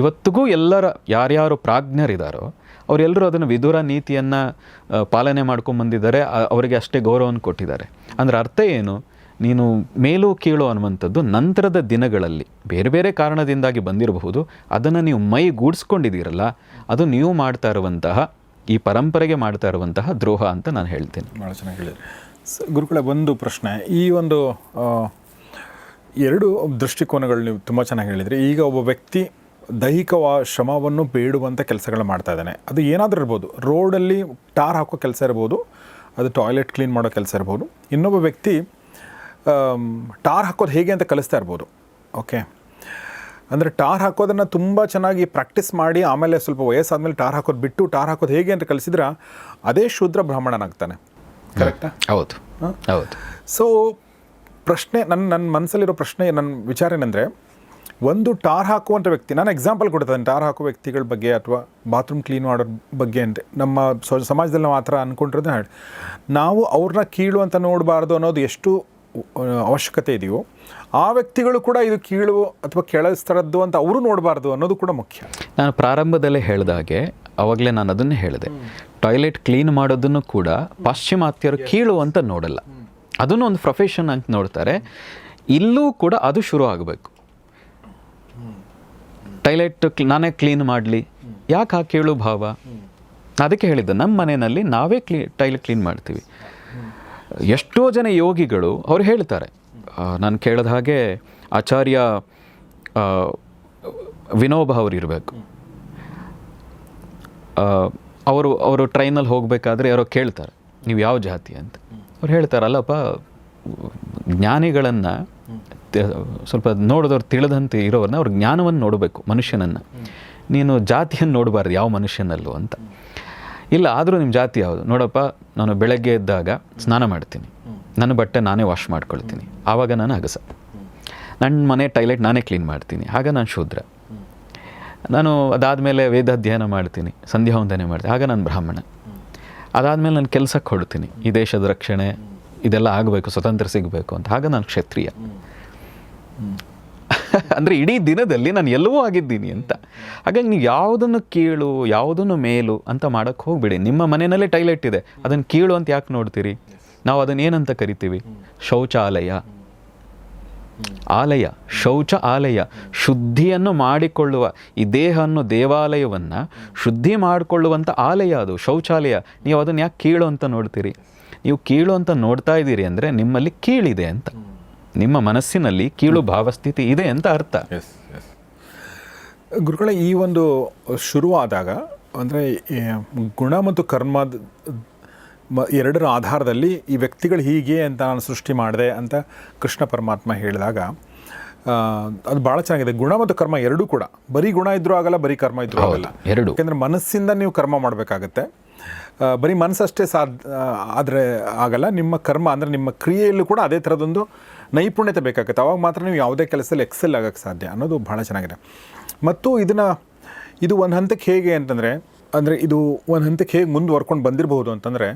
ಇವತ್ತಿಗೂ ಎಲ್ಲರ ಯಾರ್ಯಾರು ಪ್ರಾಜ್ಞರಿದ್ದಾರೋ ಅವರೆಲ್ಲರೂ ಅದನ್ನು ವಿದುರ ನೀತಿಯನ್ನು ಪಾಲನೆ ಮಾಡ್ಕೊಂಬಂದಿದ್ದಾರೆ ಅವರಿಗೆ ಅಷ್ಟೇ ಗೌರವವನ್ನು ಕೊಟ್ಟಿದ್ದಾರೆ. ಅಂದರೆ ಅರ್ಥ ಏನು? ನೀನು ಮೇಲು ಕೀಳು ಅನ್ನುವಂಥದ್ದು ನಂತರದ ದಿನಗಳಲ್ಲಿ ಬೇರೆ ಬೇರೆ ಕಾರಣದಿಂದಾಗಿ ಬಂದಿರಬಹುದು. ಅದನ್ನು ನೀವು ಮೈ ಗೂಡಿಸ್ಕೊಂಡಿದ್ದೀರಲ್ಲ, ಅದು ನೀವು ಮಾಡ್ತಾ ಇರುವಂತಹ, ಈ ಪರಂಪರೆಗೆ ಮಾಡ್ತಾ ಇರುವಂತಹ ದ್ರೋಹ ಅಂತ ನಾನು ಹೇಳ್ತೇನೆ. ಭಾಳ ಚೆನ್ನಾಗಿ ಹೇಳಿದ್ರಿ. ಸ ಗುರುಗಳ ಒಂದು ಪ್ರಶ್ನೆ. ಈ ಒಂದು ಎರಡು ದೃಷ್ಟಿಕೋನಗಳು ನೀವು ತುಂಬ ಚೆನ್ನಾಗಿ ಹೇಳಿದ್ರಿ. ಈಗ ಒಬ್ಬ ವ್ಯಕ್ತಿ ದೈಹಿಕ ಶ್ರಮವನ್ನು ಬೇಡುವಂಥ ಕೆಲಸಗಳನ್ನ ಮಾಡ್ತಾ ಇದ್ದಾನೆ. ಅದು ಏನಾದರೂ ಇರ್ಬೋದು. ರೋಡಲ್ಲಿ ಟಾರ್ ಹಾಕೋ ಕೆಲಸ ಇರ್ಬೋದು. ಅದು ಟಾಯ್ಲೆಟ್ ಕ್ಲೀನ್ ಮಾಡೋ ಕೆಲಸ ಇರ್ಬೋದು. ಇನ್ನೊಬ್ಬ ವ್ಯಕ್ತಿ ಟಾರ್ ಹಾಕೋದು ಹೇಗೆ ಅಂತ ಕಲಿಸ್ತಾ ಇರ್ಬೋದು. ಓಕೆ? ಅಂದರೆ ಟಾರ್ ಹಾಕೋದನ್ನು ತುಂಬ ಚೆನ್ನಾಗಿ ಪ್ರಾಕ್ಟೀಸ್ ಮಾಡಿ ಆಮೇಲೆ ಸ್ವಲ್ಪ ವಯಸ್ಸಾದಮೇಲೆ ಟಾರ್ ಹಾಕೋದು ಬಿಟ್ಟು ಟಾರ್ ಹಾಕೋದು ಹೇಗೆ ಅಂತ ಕಲಿಸಿದ್ರೆ ಅದೇ ಶೂದ್ರ ಬ್ರಾಹ್ಮಣನಾಗ್ತಾನೆ. ಕರೆಕ್ಟಾ? ಹೌದು. ಹೌದು. ಸೊ ಪ್ರಶ್ನೆ ನನ್ನ ನನ್ನ ಮನಸ್ಸಲ್ಲಿರೋ ಪ್ರಶ್ನೆ ನನ್ನ ವಿಚಾರ ಏನಂದರೆ ಒಂದು ಟಾರ್ ಹಾಕುವಂಥ ವ್ಯಕ್ತಿ ನಾನು ಎಕ್ಸಾಂಪಲ್ ಕೊಡ್ತೇನೆ ಟಾರ್ ಹಾಕುವ ವ್ಯಕ್ತಿಗಳ ಬಗ್ಗೆ ಅಥವಾ ಬಾತ್ರೂಮ್ ಕ್ಲೀನ್ ಮಾಡೋ ಬಗ್ಗೆ ಅಂದರೆ ನಮ್ಮ ಸಮಾಜದಲ್ಲಿ ನಾವು ಆ ಥರ ಅಂದ್ಕೊಂಡಿರೋದು ಹೇಳಿ. ನಾವು ಅವ್ರನ್ನ ಕೀಳು ಅಂತ ನೋಡಬಾರ್ದು ಅನ್ನೋದು ಎಷ್ಟು ಅವಶ್ಯಕತೆ ಇದೆಯೋ ಆ ವ್ಯಕ್ತಿಗಳು ಕೂಡ ಇದು ಕೀಳು ಅಥವಾ ಕೆಳಸ್ತರದ್ದು ಅಂತ ಅವರು ನೋಡಬಾರ್ದು ಅನ್ನೋದು ಕೂಡ ಮುಖ್ಯ. ನಾನು ಪ್ರಾರಂಭದಲ್ಲೇ ಹೇಳಿದ ಹಾಗೆ ಅವಾಗಲೇ ನಾನು ಅದನ್ನು ಹೇಳಿದೆ. ಟಾಯ್ಲೆಟ್ ಕ್ಲೀನ್ ಮಾಡೋದನ್ನು ಕೂಡ ಪಾಶ್ಚಿಮಾತ್ಯರು ಕೀಳು ಅಂತ ನೋಡಲ್ಲ. ಅದನ್ನು ಒಂದು ಪ್ರೊಫೆಷನ್ ಅಂತ ನೋಡ್ತಾರೆ. ಇಲ್ಲೂ ಕೂಡ ಅದು ಶುರು ಆಗಬೇಕು. ಟಾಯ್ಲೆಟ್ ನಾನೇ ಕ್ಲೀನ್ ಮಾಡಲಿ. ಯಾಕೆ ಆ ಕೇಳು ಭಾವ? ಅದಕ್ಕೆ ಹೇಳಿದ್ದು ನಮ್ಮ ಮನೆಯಲ್ಲಿ ನಾವೇ ಕ್ಲೀ ಟಾಯ್ಲೆಟ್ ಕ್ಲೀನ್ ಮಾಡ್ತೀವಿ. ಎಷ್ಟೋ ಜನ ಯೋಗಿಗಳು, ಅವ್ರು ಹೇಳ್ತಾರೆ ನಾನು ಕೇಳಿದ ಹಾಗೆ ಆಚಾರ್ಯ ವಿನೋಬ ಅವರು ಇರಬೇಕು. ಅವರು ಅವರು ಟ್ರೈನಲ್ಲಿ ಹೋಗಬೇಕಾದ್ರೆ ಯಾರೋ ಕೇಳ್ತಾರೆ, ನೀವು ಯಾವ ಜಾತಿ? ಅಂತ. ಅವ್ರು ಹೇಳ್ತಾರೆ ಅಲ್ಲಪ್ಪ ಜ್ಞಾನಿಗಳನ್ನು ಸ್ವಲ್ಪ ನೋಡಿದವ್ರು ತಿಳಿದಂತೆ ಇರೋರನ್ನ ಅವ್ರ ಜ್ಞಾನವನ್ನು ನೋಡಬೇಕು ಮನುಷ್ಯನನ್ನು. ನೀನು ಜಾತಿಯನ್ನು ನೋಡಬಾರ್ದು ಯಾವ ಮನುಷ್ಯನಲ್ಲೂ ಅಂತ. ಇಲ್ಲ, ಆದರೂ ನಿಮ್ಮ ಜಾತಿ ಯಾವುದು? ನೋಡಪ್ಪ, ನಾನು ಬೆಳಗ್ಗೆ ಎದ್ದಾಗ ಸ್ನಾನ ಮಾಡ್ತೀನಿ. ನನ್ನ ಬಟ್ಟೆ ನಾನೇ ವಾಶ್ ಮಾಡ್ಕೊಳ್ತೀನಿ. ಆವಾಗ ನಾನು ಅಗಸ ನನ್ನ ಮನೆ ಟಾಯ್ಲೆಟ್ ನಾನೇ ಕ್ಲೀನ್ ಮಾಡ್ತೀನಿ. ಆಗ ನಾನು ಶೂದ್ರ. ನಾನು ಅದಾದಮೇಲೆ ವೇದ ಅಧ್ಯಯನ ಮಾಡ್ತೀನಿ. ಸಂಧ್ಯಾ ವಂದನೆ ಮಾಡ್ತೀನಿ. ಆಗ ನಾನು ಬ್ರಾಹ್ಮಣ. ಅದಾದಮೇಲೆ ನಾನು ಕೆಲಸಕ್ಕೆ ಹೊಡ್ತೀನಿ ಈ ದೇಶದ ರಕ್ಷಣೆ, ಇದೆಲ್ಲ ಆಗಬೇಕು ಸ್ವತಂತ್ರ ಸಿಗಬೇಕು ಅಂತ. ಆಗ ನಾನು ಕ್ಷತ್ರಿಯ. ಅಂದರೆ ಇಡೀ ದಿನದಲ್ಲಿ ನಾನು ಎಲ್ಲವೂ ಆಗಿದ್ದೀನಿ ಅಂತ. ಹಾಗಾಗಿ ನೀವು ಯಾವುದನ್ನು ಕೀಳು, ಯಾವುದನ್ನು ಮೇಲು ಅಂತ ಮಾಡೋಕ್ಕೆ ಹೋಗ್ಬೇಡಿ. ನಿಮ್ಮ ಮನೆಯಲ್ಲೇ ಟಾಯ್ಲೆಟ್ ಇದೆ. ಅದನ್ನು ಕೀಳು ಅಂತ ಯಾಕೆ ನೋಡ್ತೀರಿ? ನಾವು ಅದನ್ನು ಏನಂತ ಕರಿತೀವಿ? ಶೌಚಾಲಯ. ಆಲಯ. ಶೌಚ ಆಲಯ. ಶುದ್ಧಿಯನ್ನು ಮಾಡಿಕೊಳ್ಳುವ, ಈ ದೇಹ ಅನ್ನೋ ದೇವಾಲಯವನ್ನು ಶುದ್ಧಿ ಮಾಡಿಕೊಳ್ಳುವಂಥ ಆಲಯ ಅದು, ಶೌಚಾಲಯ. ನೀವು ಅದನ್ನು ಯಾಕೆ ಕೀಳು ಅಂತ ನೋಡ್ತೀರಿ? ನೀವು ಕೀಳು ಅಂತ ನೋಡ್ತಾ ಇದ್ದೀರಿ ಅಂದರೆ ನಿಮ್ಮಲ್ಲಿ ಕೀಳಿದೆ ಅಂತ. ನಿಮ್ಮ ಮನಸ್ಸಿನಲ್ಲಿ ಕೀಳು ಭಾವಸ್ಥಿತಿ ಇದೆ ಅಂತ ಅರ್ಥ. ಎಸ್ ಎಸ್ ಗುರುಗಳೇ ಈ ಒಂದು ಶುರುವಾದಾಗ ಅಂದರೆ ಗುಣ ಮತ್ತು ಕರ್ಮದ ಮ- ಎರಡರ ಆಧಾರದಲ್ಲಿ ಈ ವ್ಯಕ್ತಿಗಳು ಹೀಗೆ ಅಂತ ನಾನು ಸೃಷ್ಟಿ ಮಾಡಿದೆ ಅಂತ ಕೃಷ್ಣ ಪರಮಾತ್ಮ ಹೇಳಿದಾಗ ಅದು ಭಾಳ ಚೆನ್ನಾಗಿದೆ. ಗುಣ ಮತ್ತು ಕರ್ಮ ಎರಡೂ ಕೂಡ. ಬರೀ ಗುಣ ಇದ್ರೂ ಆಗಲ್ಲ ಬರೀ ಕರ್ಮ ಇದ್ರೂ ಆಗಲ್ಲ. ಎರಡು. ಯಾಕೆಂದರೆ ಮನಸ್ಸಿಂದ ನೀವು ಕರ್ಮ ಮಾಡಬೇಕಾಗತ್ತೆ. ಬರೀ ಮನಸ್ಸಷ್ಟೇ ಸಾಧ್ ಆದರೆ ಆಗಲ್ಲ. ನಿಮ್ಮ ಕರ್ಮ ಅಂದರೆ ನಿಮ್ಮ ಕ್ರಿಯೆಯಲ್ಲೂ ಕೂಡ ಅದೇ ಥರದೊಂದು ನೈಪುಣ್ಯತೆ ಬೇಕಾಗುತ್ತೆ. ಅವಾಗ ಮಾತ್ರ ನೀವು ಯಾವುದೇ ಕೆಲಸದಲ್ಲಿ ಎಕ್ಸೆಲ್ ಆಗೋಕ್ಕೆ ಸಾಧ್ಯ ಅನ್ನೋದು ಭಾಳ ಚೆನ್ನಾಗಿದೆ. ಮತ್ತು ಇದನ್ನು ಇದು ಒಂದು ಹಂತಕ್ಕೆ ಹೇಗೆ ಅಂತಂದರೆ, ಅಂದರೆ ಇದು ಒಂದು ಹಂತಕ್ಕೆ ಹೇಗೆ ಮುಂದುವರ್ಕೊಂಡು ಬಂದಿರಬಹುದು ಅಂತಂದರೆ,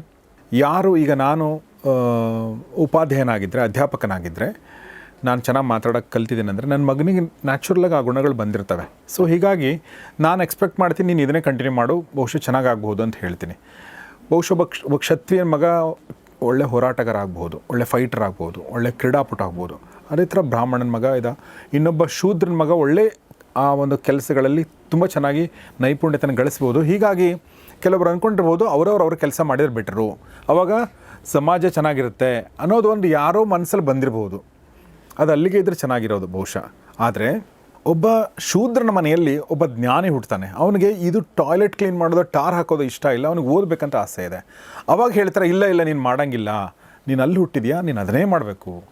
ಯಾರು ಈಗ ನಾನು ಉಪಾಧ್ಯಾಯನಾಗಿದ್ದರೆ ಅಧ್ಯಾಪಕನಾಗಿದ್ದರೆ ನಾನು ಚೆನ್ನಾಗಿ ಮಾತಾಡೋಕ್ಕೆ ಕಲ್ತಿದ್ದೀನಿ ಅಂದರೆ ನನ್ನ ಮಗನಿಗೆ ನ್ಯಾಚುರಲಾಗಿ ಆ ಗುಣಗಳು ಬಂದಿರ್ತವೆ. ಸೊ ಹೀಗಾಗಿ ನಾನು ಎಕ್ಸ್ಪೆಕ್ಟ್ ಮಾಡ್ತೀನಿ ನೀನು ಇದನ್ನೇ ಕಂಟಿನ್ಯೂ ಮಾಡು, ಬಹುಶಃ ಚೆನ್ನಾಗಾಗ್ಬೋದು ಅಂತ ಹೇಳ್ತೀನಿ. ಬಹುಶಃ ಕ್ಷತ್ರಿಯನ ಮಗ ಒಳ್ಳೆ ಹೋರಾಟಗಾರ ಆಗ್ಬೋದು ಒಳ್ಳೆ ಫೈಟರ್ ಆಗ್ಬೋದು ಒಳ್ಳೆ ಕ್ರೀಡಾಪಟು ಆಗ್ಬೋದು ಅದೇ ಥರ ಬ್ರಾಹ್ಮಣನ ಮಗ ಇದ. ಇನ್ನೊಬ್ಬ ಶೂದ್ರನ ಮಗ ಒಳ್ಳೆ ಆ ಒಂದು ಕೆಲಸಗಳಲ್ಲಿ ತುಂಬ ಚೆನ್ನಾಗಿ ನೈಪುಣ್ಯತೆಯನ್ನು ಗಳಿಸ್ಬೋದು. ಹೀಗಾಗಿ ಕೆಲವರು ಅಂದ್ಕೊಂಡಿರ್ಬೋದು ಅವರವ್ರು ಅವ್ರ ಕೆಲಸ ಮಾಡಿದ್ರೆ ಬೆಟರು. ಅವಾಗ ಸಮಾಜ ಚೆನ್ನಾಗಿರುತ್ತೆ ಅನ್ನೋದು ಒಂದು ಯಾರೋ ಮನಸ್ಸಲ್ಲಿ ಬಂದಿರ್ಬೋದು. ಅದು ಅಲ್ಲಿಗೆ ಇದ್ರೆ ಚೆನ್ನಾಗಿರೋದು ಬಹುಶಃ. ಆದರೆ ಒಬ್ಬ ಶೂದ್ರನ ಮನೆಯಲ್ಲಿ ಒಬ್ಬ ಜ್ಞಾನಿ ಹುಡ್ತಾನೆ ಅವನಿಗೆ ಇದು ಟಾಯ್ಲೆಟ್ ಕ್ಲೀನ್ ಮಾಡೋದು ಟಾರ್ ಹಾಕೋದು ಇಷ್ಟ ಇಲ್ಲ, ಅವನಿಗೆ ಓದಬೇಕಂತ ಆಸೆ ಇದೆ. ಅವಾಗ ಹೇಳ್ತಾರೆ, ಇಲ್ಲ ಇಲ್ಲ, ನೀನು ಮಾಡೋಂಗಿಲ್ಲ. ನೀನು ಅಲ್ಲಿ ಹುಟ್ಟಿದ್ಯಾ? ನೀನು ಅದನ್ನೇ ಮಾಡಬೇಕು.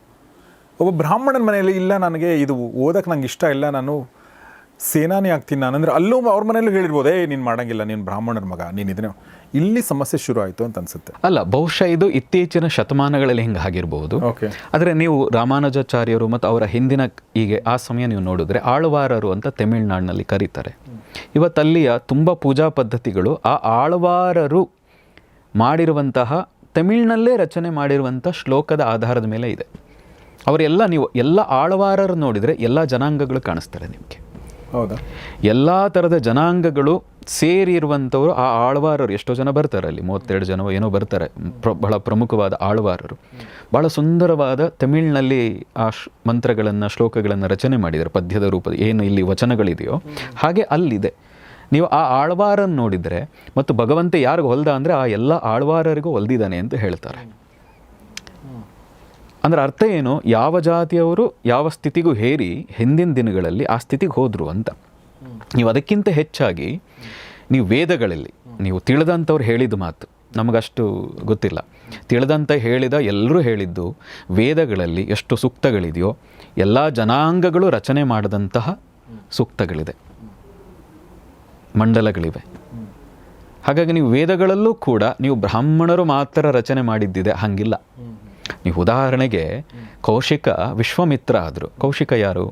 ಒಬ್ಬ ಬ್ರಾಹ್ಮಣನ ಮನೆಯಲ್ಲಿ, ಇಲ್ಲ, ನನಗೆ ಇದು ಓದಕ್ಕೆ ನಂಗೆ ಇಷ್ಟ ಇಲ್ಲ. ನಾನು ಸೇನಾನಿ ಆಗ್ತೀನಿ ನಾನು. ಅಂದರೆ ಅಲ್ಲೂ ಅವ್ರ ಮನೇಲಿ ಹೇಳಿರ್ಬೋದು ಏ ನೀನು ಮಾಡಂಗಿಲ್ಲ ನೀನು ಬ್ರಾಹ್ಮಣರ ಮಗ ನೀನು ಇದನ್ನೇ ಇಲ್ಲಿ ಸಮಸ್ಯೆ ಶುರು ಆಯಿತು ಅಂತ ಅನಿಸುತ್ತೆ. ಅಲ್ಲ ಬಹುಶಃ ಇದು ಇತ್ತೀಚಿನ ಶತಮಾನಗಳಲ್ಲಿ ಹಿಂಗೆ ಆಗಿರ್ಬೋದು. ಓಕೆ. ಆದರೆ ನೀವು ರಾಮಾನುಜಾಚಾರ್ಯರು ಮತ್ತು ಅವರ ಹಿಂದಿನ ಹೀಗೆ ಆ ಸಮಯ ನೀವು ನೋಡಿದ್ರೆ ಆಳ್ವಾರರು ಅಂತ ತಮಿಳ್ನಾಡಿನಲ್ಲಿ ಕರೀತಾರೆ. ಇವತ್ತಲ್ಲಿಯ ತುಂಬ ಪೂಜಾ ಪದ್ಧತಿಗಳು ಆ ಆಳ್ವಾರರು ಮಾಡಿರುವಂತಹ ತಮಿಳ್ನಲ್ಲೇ ರಚನೆ ಮಾಡಿರುವಂಥ ಶ್ಲೋಕದ ಆಧಾರದ ಮೇಲೆ ಇದೆ. ಅವರೆಲ್ಲ ನೀವು ಎಲ್ಲ ಆಳ್ವಾರರು ನೋಡಿದರೆ ಎಲ್ಲ ಜನಾಂಗಗಳು ಕಾಣಿಸ್ತಾರೆ ನಿಮಗೆ. ಹೌದಾ? ಎಲ್ಲ ಥರದ ಜನಾಂಗಗಳು ಸೇರಿರುವಂಥವರು ಆ ಆಳ್ವಾರರು. ಎಷ್ಟೋ ಜನ ಬರ್ತಾರೆ ಅಲ್ಲಿ, ಮೂವತ್ತೆರಡು ಜನ ಏನೋ ಬರ್ತಾರೆ. ಪ್ರ, ಬಹಳ ಪ್ರಮುಖವಾದ ಆಳ್ವಾರರು. ಭಾಳ ಸುಂದರವಾದ ತಮಿಳಿನಲ್ಲಿ ಆ ಮಂತ್ರಗಳನ್ನು, ಶ್ಲೋಕಗಳನ್ನು ರಚನೆ ಮಾಡಿದರು ಪದ್ಯದ ರೂಪದ, ಏನು ಇಲ್ಲಿ ವಚನಗಳಿದೆಯೋ, ಹಾಗೆ ಅಲ್ಲಿದೆ. ನೀವು ಆ ಆಳ್ವಾರನ್ನು ನೋಡಿದರೆ, ಮತ್ತು ಭಗವಂತ ಯಾರಿಗೂ ಹೊಲ್ದ ಅಂದರೆ ಆ ಎಲ್ಲ ಆಳ್ವಾರರಿಗೂ ಹೊಲ್ದಿದ್ದಾನೆ ಅಂತ ಹೇಳ್ತಾರೆ. ಅಂದ್ರೆ ಅರ್ಥ ಏನು? ಯಾವ ಜಾತಿಯವರು ಯಾವ ಸ್ಥಿತಿಗೂ ಹೇರಿ ಹಿಂದಿನ ದಿನಗಳಲ್ಲಿ ಆ ಸ್ಥಿತಿಗೆ ಹೋದರು ಅಂತ. ನೀವು ಅದಕ್ಕಿಂತ ಹೆಚ್ಚಾಗಿ ನೀವು ವೇದಗಳಲ್ಲಿ, ನೀವು ತಿಳಿದಂಥವ್ರು ಹೇಳಿದ ಮಾತು, ನಮಗಷ್ಟು ಗೊತ್ತಿಲ್ಲ. ತಿಳಿದಂತ ಹೇಳಿದ ಎಲ್ಲರೂ ಹೇಳಿದ್ದು ವೇದಗಳಲ್ಲಿ ಎಷ್ಟು ಸೂಕ್ತಗಳಿದೆಯೋ, ಎಲ್ಲ ಜನಾಂಗಗಳು ರಚನೆ ಮಾಡಿದಂತಹ ಸೂಕ್ತಗಳಿದೆ. ಮಂಡಲಗಳಿವೆ. ಹಾಗಾಗಿ ನೀವು ವೇದಗಳಲ್ಲೂ ಕೂಡ ನೀವು ಬ್ರಾಹ್ಮಣರು ಮಾತ್ರ ರಚನೆ ಮಾಡಿದ್ದಿದೆ, ಹಾಗಿಲ್ಲ. ನೀವು ಉದಾಹರಣೆಗೆ ಕೌಶಿಕ ವಿಶ್ವಮಿತ್ರ ಆದರು. ಕೌಶಿಕ ಯಾರು?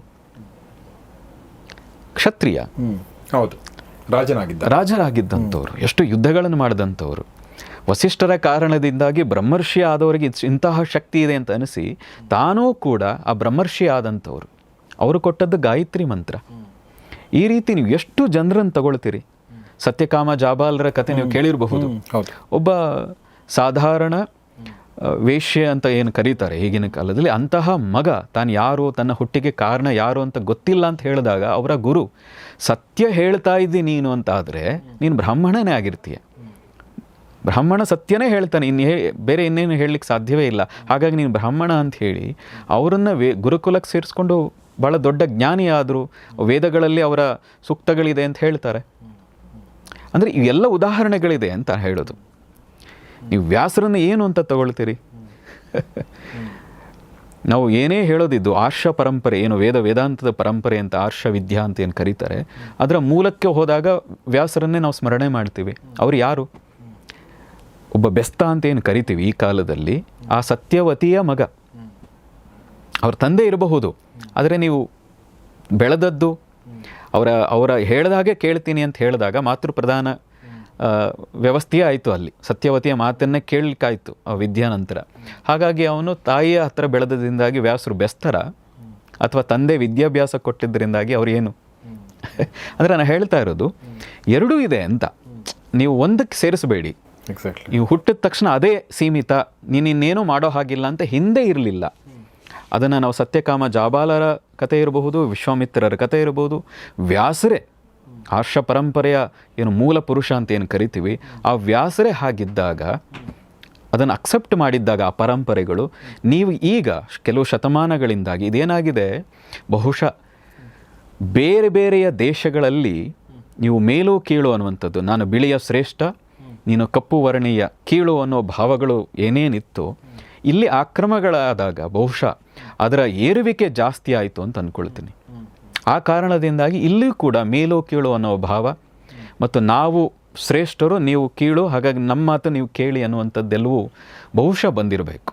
ಕ್ಷತ್ರಿಯ. ಹೌದು. ರಾಜನಾಗಿದ್ದ. ರಾಜರಾಗಿದ್ದಂಥವ್ರು. ಎಷ್ಟು ಯುದ್ಧಗಳನ್ನು ಮಾಡಿದಂಥವ್ರು. ವಸಿಷ್ಠರ ಕಾರಣದಿಂದಾಗಿ ಬ್ರಹ್ಮರ್ಷಿ ಆದವರಿಗೆ ಇಂತಹ ಶಕ್ತಿ ಇದೆ ಅಂತ ಅನಿಸಿ ತಾನೂ ಕೂಡ ಆ ಬ್ರಹ್ಮರ್ಷಿ ಆದಂಥವ್ರು. ಅವರು ಕೊಟ್ಟದ್ದು ಗಾಯತ್ರಿ ಮಂತ್ರ. ಈ ರೀತಿ ನೀವು ಎಷ್ಟು ಜನರನ್ನು ತಗೊಳ್ತೀರಿ? ಸತ್ಯಕಾಮ ಜಾಬಾಲರ ಕತೆ ನೀವು ಕೇಳಿರಬಹುದು. ಹೌದು. ಒಬ್ಬ ಸಾಧಾರಣ ವೇಶ್ಯೆ ಅಂತ ಏನು ಕರೀತಾರೆ ಈಗಿನ ಕಾಲದಲ್ಲಿ, ಅಂತಹ ಮಗ ತಾನು ಯಾರು, ತನ್ನ ಹುಟ್ಟಿಗೆ ಕಾರಣ ಯಾರು ಅಂತ ಗೊತ್ತಿಲ್ಲ ಅಂತ ಹೇಳಿದಾಗ ಅವರ ಗುರು, ಸತ್ಯ ಹೇಳ್ತಾ ಇದ್ದಿ ನೀನು ಅಂತ ಆದರೆ ನೀನು ಬ್ರಾಹ್ಮಣನೇ ಆಗಿರ್ತೀಯ. ಬ್ರಾಹ್ಮಣ ಸತ್ಯನೇ ಹೇಳ್ತಾನೆ, ಇನ್ನು ಹೇ, ಬೇರೆ ಇನ್ನೇನು ಹೇಳಲಿಕ್ಕೆ ಸಾಧ್ಯವೇ ಇಲ್ಲ. ಹಾಗಾಗಿ ನೀನು ಬ್ರಾಹ್ಮಣ ಅಂತ ಹೇಳಿ, ಅವರನ್ನು ವೇ, ಗುರುಕುಲಕ್ಕೆ ಸೇರಿಸ್ಕೊಂಡು ಭಾಳ ದೊಡ್ಡ ಜ್ಞಾನಿ ಆದರೂ ವೇದಗಳಲ್ಲಿ ಅವರ ಸೂಕ್ತಗಳಿದೆ ಅಂತ ಹೇಳ್ತಾರೆ. ಅಂದರೆ ಇವೆಲ್ಲ ಉದಾಹರಣೆಗಳಿದೆ ಅಂತ ಹೇಳೋದು. ನೀವು ವ್ಯಾಸರನ್ನು ಏನು ಅಂತ ತಗೊಳ್ತೀರಿ? ನಾವು ಏನೇ ಹೇಳೋದಿದ್ದು ಆರ್ಷ ಪರಂಪರೆ ಏನು ವೇದ ವೇದಾಂತದ ಪರಂಪರೆ ಅಂತ ಆರ್ಷ ವಿದ್ಯಾ ಅಂತ ಏನು ಕರೀತಾರೆ, ಅದರ ಮೂಲಕ್ಕೆ ಹೋದಾಗ ವ್ಯಾಸರನ್ನೇ ನಾವು ಸ್ಮರಣೆ ಮಾಡ್ತೀವಿ. ಅವರು ಯಾರು? ಒಬ್ಬ ಬೆಸ್ತ ಅಂತ ಏನು ಕರಿತೀವಿ ಈ ಕಾಲದಲ್ಲಿ? ಆ ಸತ್ಯವತಿಯ ಮಗ. ಅವ್ರ ತಂದೆ ಇರಬಹುದು, ಆದರೆ ನೀವು ಬೆಳೆದದ್ದು, ಅವರ ಅವರ ಹೇಳಿದಾಗೆ ಕೇಳ್ತೀನಿ ಅಂತ ಹೇಳಿದಾಗ ಮಾತೃ ಪ್ರಧಾನ ಆ, ವ್ಯವಸ್ಥೆಯೇ ಆಯಿತು ಅಲ್ಲಿ. ಸತ್ಯವತಿಯ ಮಾತನ್ನೇ ಕೇಳಲಿಕ್ಕಾಯಿತು ಆ ವಿದ್ಯಾ ನಂತರ. ಹಾಗಾಗಿ ಅವನು ತಾಯಿಯ ಹತ್ರ ಬೆಳೆದದಿಂದಾಗಿ ವ್ಯಾಸರು ಬೆಸ್ತರ ಅಥವಾ ತಂದೆ ವಿದ್ಯಾಭ್ಯಾಸ ಕೊಟ್ಟಿದ್ದರಿಂದಾಗಿ ಅವ್ರು ಏನು? ಅಂದರೆ ನಾನು ಹೇಳ್ತಾ ಇರೋದು ಎರಡೂ ಇದೆ ಅಂತ. ನೀವು ಒಂದಕ್ಕೆ ಸೇರಿಸಬೇಡಿ. ಎಕ್ಸಾಕ್ಟ್ಲಿ ನೀವು ಹುಟ್ಟಿದ ತಕ್ಷಣ ಅದೇ ಸೀಮಿತ ನೀನಿನ್ನೇನೂ ಮಾಡೋ ಹಾಗಿಲ್ಲ ಅಂತ ಹಿಂದೆ ಇರಲಿಲ್ಲ. ಅದನ್ನು ನಾವು ಸತ್ಯಕಾಮ ಜಾಬಾಲರ ಕತೆ ಇರಬಹುದು ವಿಶ್ವಾಮಿತ್ರರ ಕತೆ ಇರಬಹುದು. ವ್ಯಾಸರೇ ಆರ್ಷ ಪರಂಪರೆಯ ಏನು ಮೂಲ ಪುರುಷ ಅಂತ ಏನು ಕರಿತೀವಿ, ಆ ವ್ಯಾಸರೇ ಹಾಗಿದ್ದಾಗ, ಅದನ್ನು ಅಕ್ಸೆಪ್ಟ್ ಮಾಡಿದ್ದಾಗ ಆ ಪರಂಪರೆಗಳು, ನೀವು ಈಗ ಕೆಲವು ಶತಮಾನಗಳಿಂದಾಗಿ ಇದೇನಾಗಿದೆ, ಬಹುಶಃ ಬೇರೆ ಬೇರೆಯ ದೇಶಗಳಲ್ಲಿ ನೀವು ಮೇಲೋ ಕೀಳು ಅನ್ನುವಂಥದ್ದು, ನಾನು ಬಿಳಿಯ ಶ್ರೇಷ್ಠ, ನೀನು ಕಪ್ಪು ವರ್ಣೀಯ, ಕೀಳು ಅನ್ನೋ ಭಾವಗಳು ಏನೇನಿತ್ತು, ಇಲ್ಲಿ ಆಕ್ರಮಗಳಾದಾಗ ಬಹುಶಃ ಅದರ ಏರುವಿಕೆ ಜಾಸ್ತಿ ಆಯಿತು ಅಂತ ಅಂದ್ಕೊಳ್ತೀನಿ ಆ ಕಾರಣದಿಂದಾಗಿ ಇಲ್ಲಿಯೂ ಕೂಡ ಮೇಲು ಕೀಳು ಅನ್ನೋ ಭಾವ. ಮತ್ತು ನಾವು ಶ್ರೇಷ್ಠರು, ನೀವು ಕೀಳು, ಹಾಗಾಗಿ ನಮ್ಮ ಮಾತು ನೀವು ಕೇಳಿ ಅನ್ನುವಂಥದ್ದೆಲ್ಲವೂ ಬಹುಶಃ ಬಂದಿರಬೇಕು.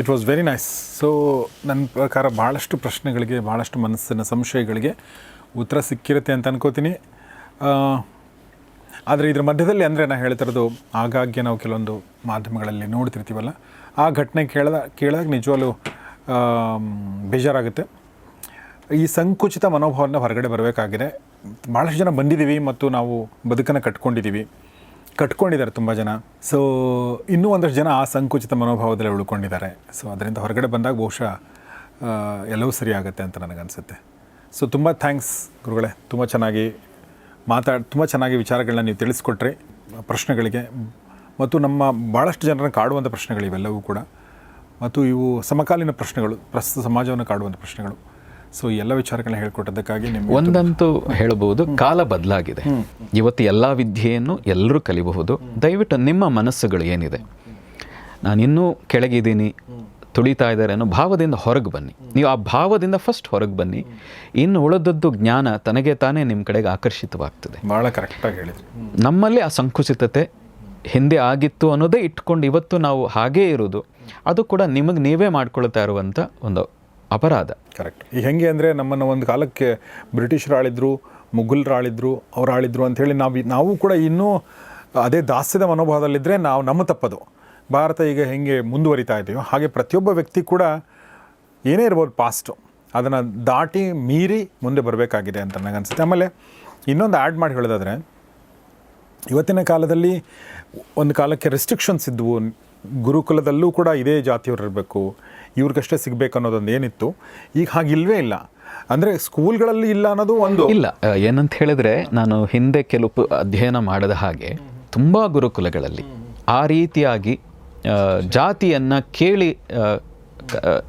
It was very nice so ನನ್ನ ಪ್ರಕಾರ ಭಾಳಷ್ಟು ಪ್ರಶ್ನೆಗಳಿಗೆ ಭಾಳಷ್ಟು ಮನಸ್ಸಿನ ಸಂಶಯಗಳಿಗೆ ಉತ್ತರ ಸಿಕ್ಕಿರುತ್ತೆ ಅಂತ ಅನ್ಕೋತೀನಿ. ಆದರೆ ಇದ್ರ ಮಧ್ಯದಲ್ಲಿ ಅಂದರೆ ನಾನು ಹೇಳ್ತಿರೋದು ಆಗಾಗ್ಗೆ ನಾವು ಕೆಲವೊಂದು ಮಾಧ್ಯಮಗಳಲ್ಲಿ ನೋಡ್ತಿರ್ತೀವಲ್ಲ, ಆ ಘಟನೆ ಕೇಳಿದ ಕೇಳಿದಾಗ ನಿಜವಾಗ್ಲೂ ಬೇಜಾರಾಗುತ್ತೆ. ಈ ಸಂಕುಚಿತ ಮನೋಭಾವನ ಹೊರಗಡೆ ಬರಬೇಕಾಗಿದೆ. ಭಾಳಷ್ಟು ಜನ ಬಂದಿದ್ದೀವಿ ಮತ್ತು ನಾವು ಬದುಕನ್ನು ಕಟ್ಕೊಂಡಿದ್ದೀವಿ. ಕಟ್ಕೊಂಡಿದ್ದಾರೆ ತುಂಬ ಜನ. ಸೊ ಇನ್ನೂ ಒಂದಷ್ಟು ಜನ ಆ ಸಂಕುಚಿತ ಮನೋಭಾವದಲ್ಲಿ ಉಳ್ಕೊಂಡಿದ್ದಾರೆ. ಸೊ ಅದರಿಂದ ಹೊರಗಡೆ ಬಂದಾಗ ಬಹುಶಃ ಎಲ್ಲವೂ ಸರಿ ಆಗುತ್ತೆ ಅಂತ ನನಗನ್ಸುತ್ತೆ. ಸೊ ತುಂಬ ಥ್ಯಾಂಕ್ಸ್ ಗುರುಗಳೇ. ತುಂಬ ಚೆನ್ನಾಗಿ ಮಾತಾಡ್, ತುಂಬ ಚೆನ್ನಾಗಿ ವಿಚಾರಗಳನ್ನ ನೀವು ತಿಳಿಸ್ಕೊಟ್ರಿ, ಪ್ರಶ್ನೆಗಳಿಗೆ. ಮತ್ತು ನಮ್ಮ ಭಾಳಷ್ಟು ಜನರನ್ನು ಕಾಡುವಂಥ ಪ್ರಶ್ನೆಗಳು ಇವೆಲ್ಲವೂ ಕೂಡ. ಮತ್ತು ಇವು ಸಮಕಾಲೀನ ಪ್ರಶ್ನೆಗಳು, ಪ್ರಸ್ತುತ ಸಮಾಜವನ್ನು ಕಾಡುವಂಥ ಪ್ರಶ್ನೆಗಳು. ಸೊ ಎಲ್ಲ ವಿಚಾರಗಳನ್ನ ಹೇಳ್ಕೊಟ್ಟದಕ್ಕಾಗಿ ನಿಮ್ಗೆ ಒಂದಂತೂ ಹೇಳಬಹುದು ಕಾಲ ಬದಲಾಗಿದೆ. ಇವತ್ತು ಎಲ್ಲ ವಿದ್ಯೆಯನ್ನು ಎಲ್ಲರೂ ಕಲಿಬಹುದು. ದಯವಿಟ್ಟು ನಿಮ್ಮ ಮನಸ್ಸುಗಳು ಏನಿದೆ? ನಾನಿನ್ನೂ ಕೆಳಗಿದ್ದೀನಿ ತುಳಿತಾ ಇದ್ದಾರೆ ಅನ್ನೋ ಭಾವದಿಂದ ಹೊರಗೆ ಬನ್ನಿ. ನೀವು ಆ ಭಾವದಿಂದ ಫಸ್ಟ್ ಹೊರಗೆ ಬನ್ನಿ. ಇನ್ನು ಉಳಿದದ್ದು ಜ್ಞಾನ ತನಗೆ ತಾನೇ ನಿಮ್ಮ ಕಡೆಗೆ ಆಕರ್ಷಿತವಾಗ್ತದೆ. ಭಾಳ ಕರೆಕ್ಟಾಗಿ ಹೇಳಿದ್ರಿ. ನಮ್ಮಲ್ಲಿ ಆ ಸಂಕುಚಿತತೆ ಹಿಂದೆ ಆಗಿತ್ತು ಅನ್ನೋದೇ ಇಟ್ಕೊಂಡು ಇವತ್ತು ನಾವು ಹಾಗೇ ಇರೋದು ಅದು ಕೂಡ ನಿಮಗೆ ನೀವೇ ಮಾಡ್ಕೊಳ್ತಾ ಇರುವಂಥ ಒಂದು ಅಪರಾಧ. ಕರೆಕ್ಟ್ ಈಗ ಹೆಂಗೆ ಅಂದರೆ ನಮ್ಮನ್ನು ಒಂದು ಕಾಲಕ್ಕೆ ಬ್ರಿಟಿಷರು ಆಳಿದ್ರು ಮುಘಲ್ರು ಆಳಿದ್ರು ಅವ್ರು ಆಳಿದ್ರು ಅಂಥೇಳಿ ನಾವು ನಾವು ಕೂಡ ಇನ್ನೂ ಅದೇ ದಾಸ್ಯದ ಮನೋಭಾವದಲ್ಲಿದ್ದರೆ ನಾವು ನಮ್ಮ ತಪ್ಪದು. ಭಾರತ ಈಗ ಹೆಂಗೆ ಮುಂದುವರಿತಾ ಇದೆಯೋ, ಹಾಗೆ ಪ್ರತಿಯೊಬ್ಬ ವ್ಯಕ್ತಿ ಕೂಡ ಏನೇ ಇರ್ಬೋದು ಪಾಸ್ಟು ಅದನ್ನು ದಾಟಿ ಮೀರಿ ಮುಂದೆ ಬರಬೇಕಾಗಿದೆ ಅಂತ ನನಗೆ ಅನಿಸುತ್ತೆ. ಆಮೇಲೆ ಇನ್ನೊಂದು ಆ್ಯಡ್ ಮಾಡಿ ಹೇಳೋದಾದರೆ, ಇವತ್ತಿನ ಕಾಲದಲ್ಲಿ ಒಂದು ಕಾಲಕ್ಕೆ ರೆಸ್ಟ್ರಿಕ್ಷನ್ಸ್ ಇದ್ದವು ಗುರುಕುಲದಲ್ಲೂ ಕೂಡ ಇದೇ ಜಾತಿಯವರು ಇರಬೇಕು. ಇವ್ರಿಗಷ್ಟೇ ಸಿಗಬೇಕು ಅನ್ನೋದೊಂದು ಏನಿತ್ತು? ಈಗ ಹಾಗಿಲ್ವೇ ಇಲ್ಲ. ಅಂದರೆ ಸ್ಕೂಲ್ಗಳಲ್ಲಿ ಇಲ್ಲ ಅನ್ನೋದು ಒಂದು. ಇಲ್ಲ ಏನಂತ ಹೇಳಿದ್ರೆ ನಾನು ಹಿಂದೆ ಕೆಲವು ಅಧ್ಯಯನ ಮಾಡಿದ ಹಾಗೆ ತುಂಬ ಗುರುಕುಲಗಳಲ್ಲಿ ಆ ರೀತಿಯಾಗಿ ಜಾತಿಯನ್ನು ಕೇಳಿ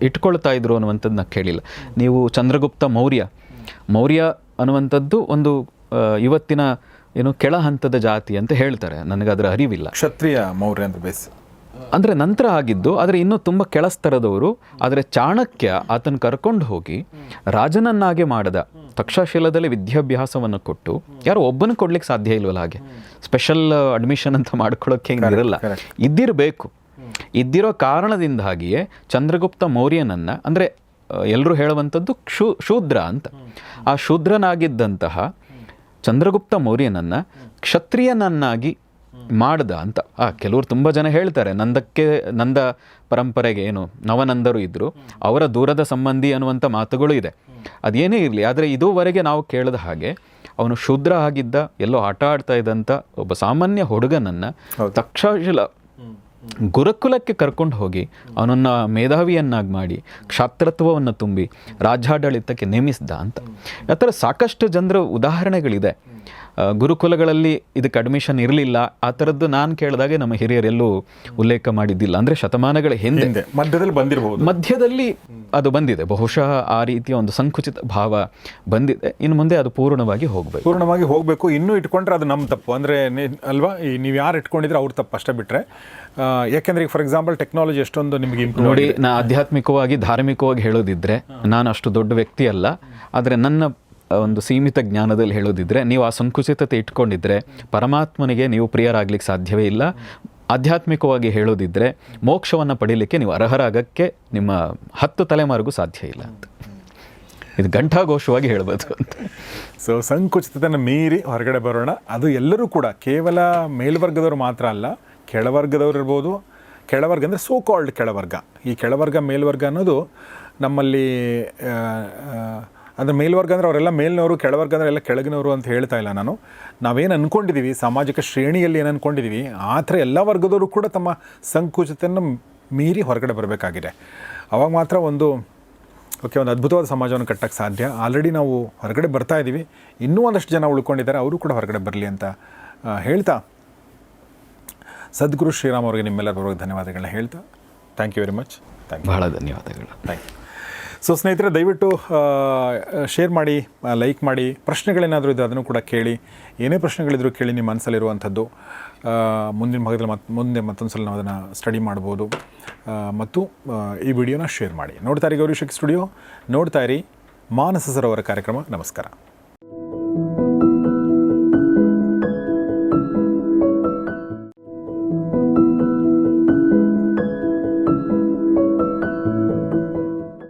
ಇಟ್ಕೊಳ್ತಾ ಇದ್ರು ಅನ್ನುವಂಥದ್ದು ನಾನು ಕೇಳಿಲ್ಲ. ನೀವು ಚಂದ್ರಗುಪ್ತ ಮೌರ್ಯ ಮೌರ್ಯ ಅನ್ನುವಂಥದ್ದು ಒಂದು ಇವತ್ತಿನ ಏನು ಕೆಳ ಹಂತದ ಜಾತಿ ಅಂತ ಹೇಳ್ತಾರೆ. ನನಗೆ ಅದರ ಅರಿವಿಲ್ಲ. ಕ್ಷತ್ರಿಯ ಮೌರ್ಯ ಅಂತ ಬೇಸ್ ಅಂದರೆ ನಂತರ ಆಗಿದ್ದು ಆದರೆ ಇನ್ನೂ ತುಂಬ ಕೆಳಸ್ತರದವರು ಆದರೆ ಚಾಣಕ್ಯ ಆತನ ಕರ್ಕೊಂಡು ಹೋಗಿ ರಾಜನನ್ನಾಗೆ ಮಾಡದ. ತಕ್ಷಶಿಲದಲ್ಲಿ ವಿದ್ಯಾಭ್ಯಾಸವನ್ನು ಕೊಟ್ಟು ಯಾರು ಒಬ್ಬನ ಕೊಡ್ಲಿಕ್ಕೆ ಸಾಧ್ಯ ಇಲ್ವಲ್ಲ ಹಾಗೆ. ಸ್ಪೆಷಲ್ ಅಡ್ಮಿಷನ್ ಅಂತ ಮಾಡ್ಕೊಳ್ಳೋಕೆ ಹಿಂಗೆ ಇರಲ್ಲ. ಇದ್ದಿರಬೇಕು. ಇದ್ದಿರೋ ಕಾರಣದಿಂದಾಗಿಯೇ ಚಂದ್ರಗುಪ್ತ ಮೌರ್ಯನನ್ನು ಅಂದರೆ ಎಲ್ಲರೂ ಹೇಳುವಂಥದ್ದು ಕ್ಷೂ ಶೂದ್ರ ಅಂತ. ಆ ಶೂದ್ರನಾಗಿದ್ದಂತಹ ಚಂದ್ರಗುಪ್ತ ಮೌರ್ಯನನ್ನು ಕ್ಷತ್ರಿಯನನ್ನಾಗಿ ಮಾಡ್ದ ಅಂತ. ಆ ಕೆಲವರು ತುಂಬ ಜನ ಹೇಳ್ತಾರೆ ನಂದಕ್ಕೆ ನಂದ ಪರಂಪರೆಗೆ ಏನು ನವನಂದರು ಇದ್ದರು ಅವರ ದೂರದ ಸಂಬಂಧಿ ಅನ್ನುವಂಥ ಮಾತುಗಳು ಇದೆ. ಅದೇನೇ ಇರಲಿ ಆದರೆ ಇದುವರೆಗೆ ನಾವು ಕೇಳಿದ ಹಾಗೆ ಅವನು ಶೂದ್ರ ಆಗಿದ್ದ ಎಲ್ಲೋ ಆಟ ಆಡ್ತಾ ಇದ್ದಂತ ಒಬ್ಬ ಸಾಮಾನ್ಯ ಹುಡುಗನನ್ನು ತಕ್ಷಶಿಲ ಗುರುಕುಲಕ್ಕೆ ಕರ್ಕೊಂಡು ಹೋಗಿ ಅವನನ್ನು ಮೇಧಾವಿಯನ್ನಾಗಿ ಮಾಡಿ ಕ್ಷಾತ್ರತ್ವವನ್ನು ತುಂಬಿ ರಾಜ್ಯಾಡಳಿತಕ್ಕೆ ನೇಮಿಸಿದ ಅಂತ. ಆ ಥರ ಸಾಕಷ್ಟು ಜನರ ಉದಾಹರಣೆಗಳಿದೆ. ಗುರುಕುಲಗಳಲ್ಲಿ ಇದಕ್ಕೆ ಅಡ್ಮಿಷನ್ ಇರಲಿಲ್ಲ. ಆ ಥರದ್ದು ನಾನು ಕೇಳಿದಾಗೆ ನಮ್ಮ ಹಿರಿಯರೆಲ್ಲೂ ಉಲ್ಲೇಖ ಮಾಡಿದ್ದಿಲ್ಲ. ಅಂದರೆ ಶತಮಾನಗಳ ಹಿಂದೆ. ಮಧ್ಯದಲ್ಲಿ ಬಂದಿರಬಹುದು ಮಧ್ಯದಲ್ಲಿ ಅದು ಬಂದಿದೆ. ಬಹುಶಃ ಆ ರೀತಿಯ ಒಂದು ಸಂಕುಚಿತ ಭಾವ ಬಂದಿದೆ. ಇನ್ನು ಮುಂದೆ ಅದು ಪೂರ್ಣವಾಗಿ ಹೋಗಬೇಕು. ಪೂರ್ಣವಾಗಿ ಹೋಗಬೇಕು. ಇನ್ನೂ ಇಟ್ಕೊಂಡ್ರೆ ಅದು ನಮ್ಮ ತಪ್ಪು. ಅಂದರೆ ಅಲ್ವಾ? ಈ ನೀವು ಯಾರು ಇಟ್ಕೊಂಡಿದ್ರೆ ಅವ್ರ ತಪ್ಪು ಅಷ್ಟೇ ಬಿಟ್ಟರೆ ಯಾಕೆಂದ್ರೆ ಈಗ ಫಾರ್ ಎಕ್ಸಾಂಪಲ್ ಟೆಕ್ನಾಲಜಿ ಎಷ್ಟೊಂದು ನಿಮಗೆ ಇಂಪ್ರೂವ್ ನೋಡಿ ನಾ ಆಧ್ಯಾತ್ಮಿಕವಾಗಿ ಧಾರ್ಮಿಕವಾಗಿ ಹೇಳೋದಿದ್ರೆ ನಾನು ಅಷ್ಟು ದೊಡ್ಡ ವ್ಯಕ್ತಿ ಅಲ್ಲ. ಆದರೆ ನನ್ನ ಒಂದು ಸೀಮಿತ ಜ್ಞಾನದಲ್ಲಿ ಹೇಳೋದಿದ್ರೆ ನೀವು ಆ ಸಂಕುಚಿತತೆ ಇಟ್ಕೊಂಡಿದ್ರೆ ಪರಮಾತ್ಮನಿಗೆ ನೀವು ಪ್ರಿಯರಾಗ್ಲಿಕ್ಕೆ ಸಾಧ್ಯವೇ ಇಲ್ಲ. ಆಧ್ಯಾತ್ಮಿಕವಾಗಿ ಹೇಳೋದಿದ್ರೆ ಮೋಕ್ಷವನ್ನು ಪಡೀಲಿಕ್ಕೆ ನೀವು ಅರ್ಹರಾಗಕ್ಕೆ ನಿಮ್ಮ ಹತ್ತು ತಲೆಮಾರಿಗೂ ಸಾಧ್ಯ ಇಲ್ಲ ಅಂತ. ಇದು ಘಂಟಾಘೋಷವಾಗಿ ಹೇಳ್ಬೋದು ಅಂತ. ಸೊ ಸಂಕುಚಿತತೆಯನ್ನು ಮೀರಿ ಹೊರಗಡೆ ಬರೋಣ. ಅದು ಎಲ್ಲರೂ ಕೂಡ, ಕೇವಲ ಮೇಲ್ವರ್ಗದವರು ಮಾತ್ರ ಅಲ್ಲ, ಕೆಳವರ್ಗದವ್ರು ಇರ್ಬೋದು. ಕೆಳವರ್ಗ ಅಂದರೆ ಸೋ ಕಾಲ್ಡ್ ಕೆಳವರ್ಗ. ಈ ಕೆಳವರ್ಗ, ಮೇಲ್ವರ್ಗ ಅನ್ನೋದು ನಮ್ಮಲ್ಲಿ ಅಂದರೆ ಮೇಲ್ವರ್ಗ ಅಂದರೆ ಅವರೆಲ್ಲ ಮೇಲ್ನವರು ಕೆಳವರ್ಗ ಅಂದರೆ ಎಲ್ಲ ಕೆಳಗಿನವರು ಅಂತ ಹೇಳ್ತಾ ಇಲ್ಲ ನಾನು. ನಾವೇನು ಅಂದ್ಕೊಂಡಿದ್ದೀವಿ ಸಾಮಾಜಿಕ ಶ್ರೇಣಿಯಲ್ಲಿ ಏನು ಅಂದ್ಕೊಂಡಿದ್ದೀವಿ ಆ ಥರ ಎಲ್ಲ ವರ್ಗದವರು ಕೂಡ ತಮ್ಮ ಸಂಕುಚಿತನ್ನು ಮೀರಿ ಹೊರಗಡೆ ಬರಬೇಕಾಗಿದೆ. ಅವಾಗ ಮಾತ್ರ ಒಂದು ಓಕೆ ಒಂದು ಅದ್ಭುತವಾದ ಸಮಾಜವನ್ನು ಕಟ್ಟಕ್ಕೆ ಸಾಧ್ಯ. ಆಲ್ರೆಡಿ ನಾವು ಹೊರಗಡೆ ಬರ್ತಾ ಇದ್ದೀವಿ ಇನ್ನೂ ಒಂದಷ್ಟು ಜನ ಉಳ್ಕೊಂಡಿದ್ದಾರೆ. ಅವರು ಕೂಡ ಹೊರಗಡೆ ಬರಲಿ ಅಂತ ಹೇಳ್ತಾ. ಸದ್ಗುರು ಶ್ರೀರಾಮ್ ಅವರಿಗೆ ನಿಮ್ಮೆಲ್ಲರ ಧನ್ಯವಾದಗಳನ್ನ ಹೇಳ್ತಾ. Thank you very much thank you ಬಹಳ ಧನ್ಯವಾದಗಳು. ಥ್ಯಾಂಕ್ ಯು ಸೊ ಸ್ನೇಹಿತರೆ, ದಯವಿಟ್ಟು ಶೇರ್ ಮಾಡಿ ಲೈಕ್ ಮಾಡಿ. ಪ್ರಶ್ನೆಗಳೇನಾದರೂ ಇದ್ದರೆ ಅದನ್ನು ಕೂಡ ಕೇಳಿ. ಏನೇ ಪ್ರಶ್ನೆಗಳಿದ್ರು ಕೇಳಿ ನಿಮ್ಮ ಮನಸ್ಸಲ್ಲಿರುವಂಥದ್ದು. ಮುಂದಿನ ಭಾಗದಲ್ಲಿ ಮತ್ತೆ ಮುಂದೆ ಮತ್ತೊಂದು ಸಲ ನಾವು ಅದನ್ನು ಸ್ಟಡಿ ಮಾಡ್ಬೋದು. ಮತ್ತು ಈ ವಿಡಿಯೋನ ಶೇರ್ ಮಾಡಿ. ನೋಡ್ತಾ ಇರಿ ಗೌರಿ ಶೆಕ್ ಸ್ಟುಡಿಯೋ ನೋಡ್ತಾ ಇರಿ ಮಾನಸ ಸರೋವರ ಕಾರ್ಯಕ್ರಮ. ನಮಸ್ಕಾರ.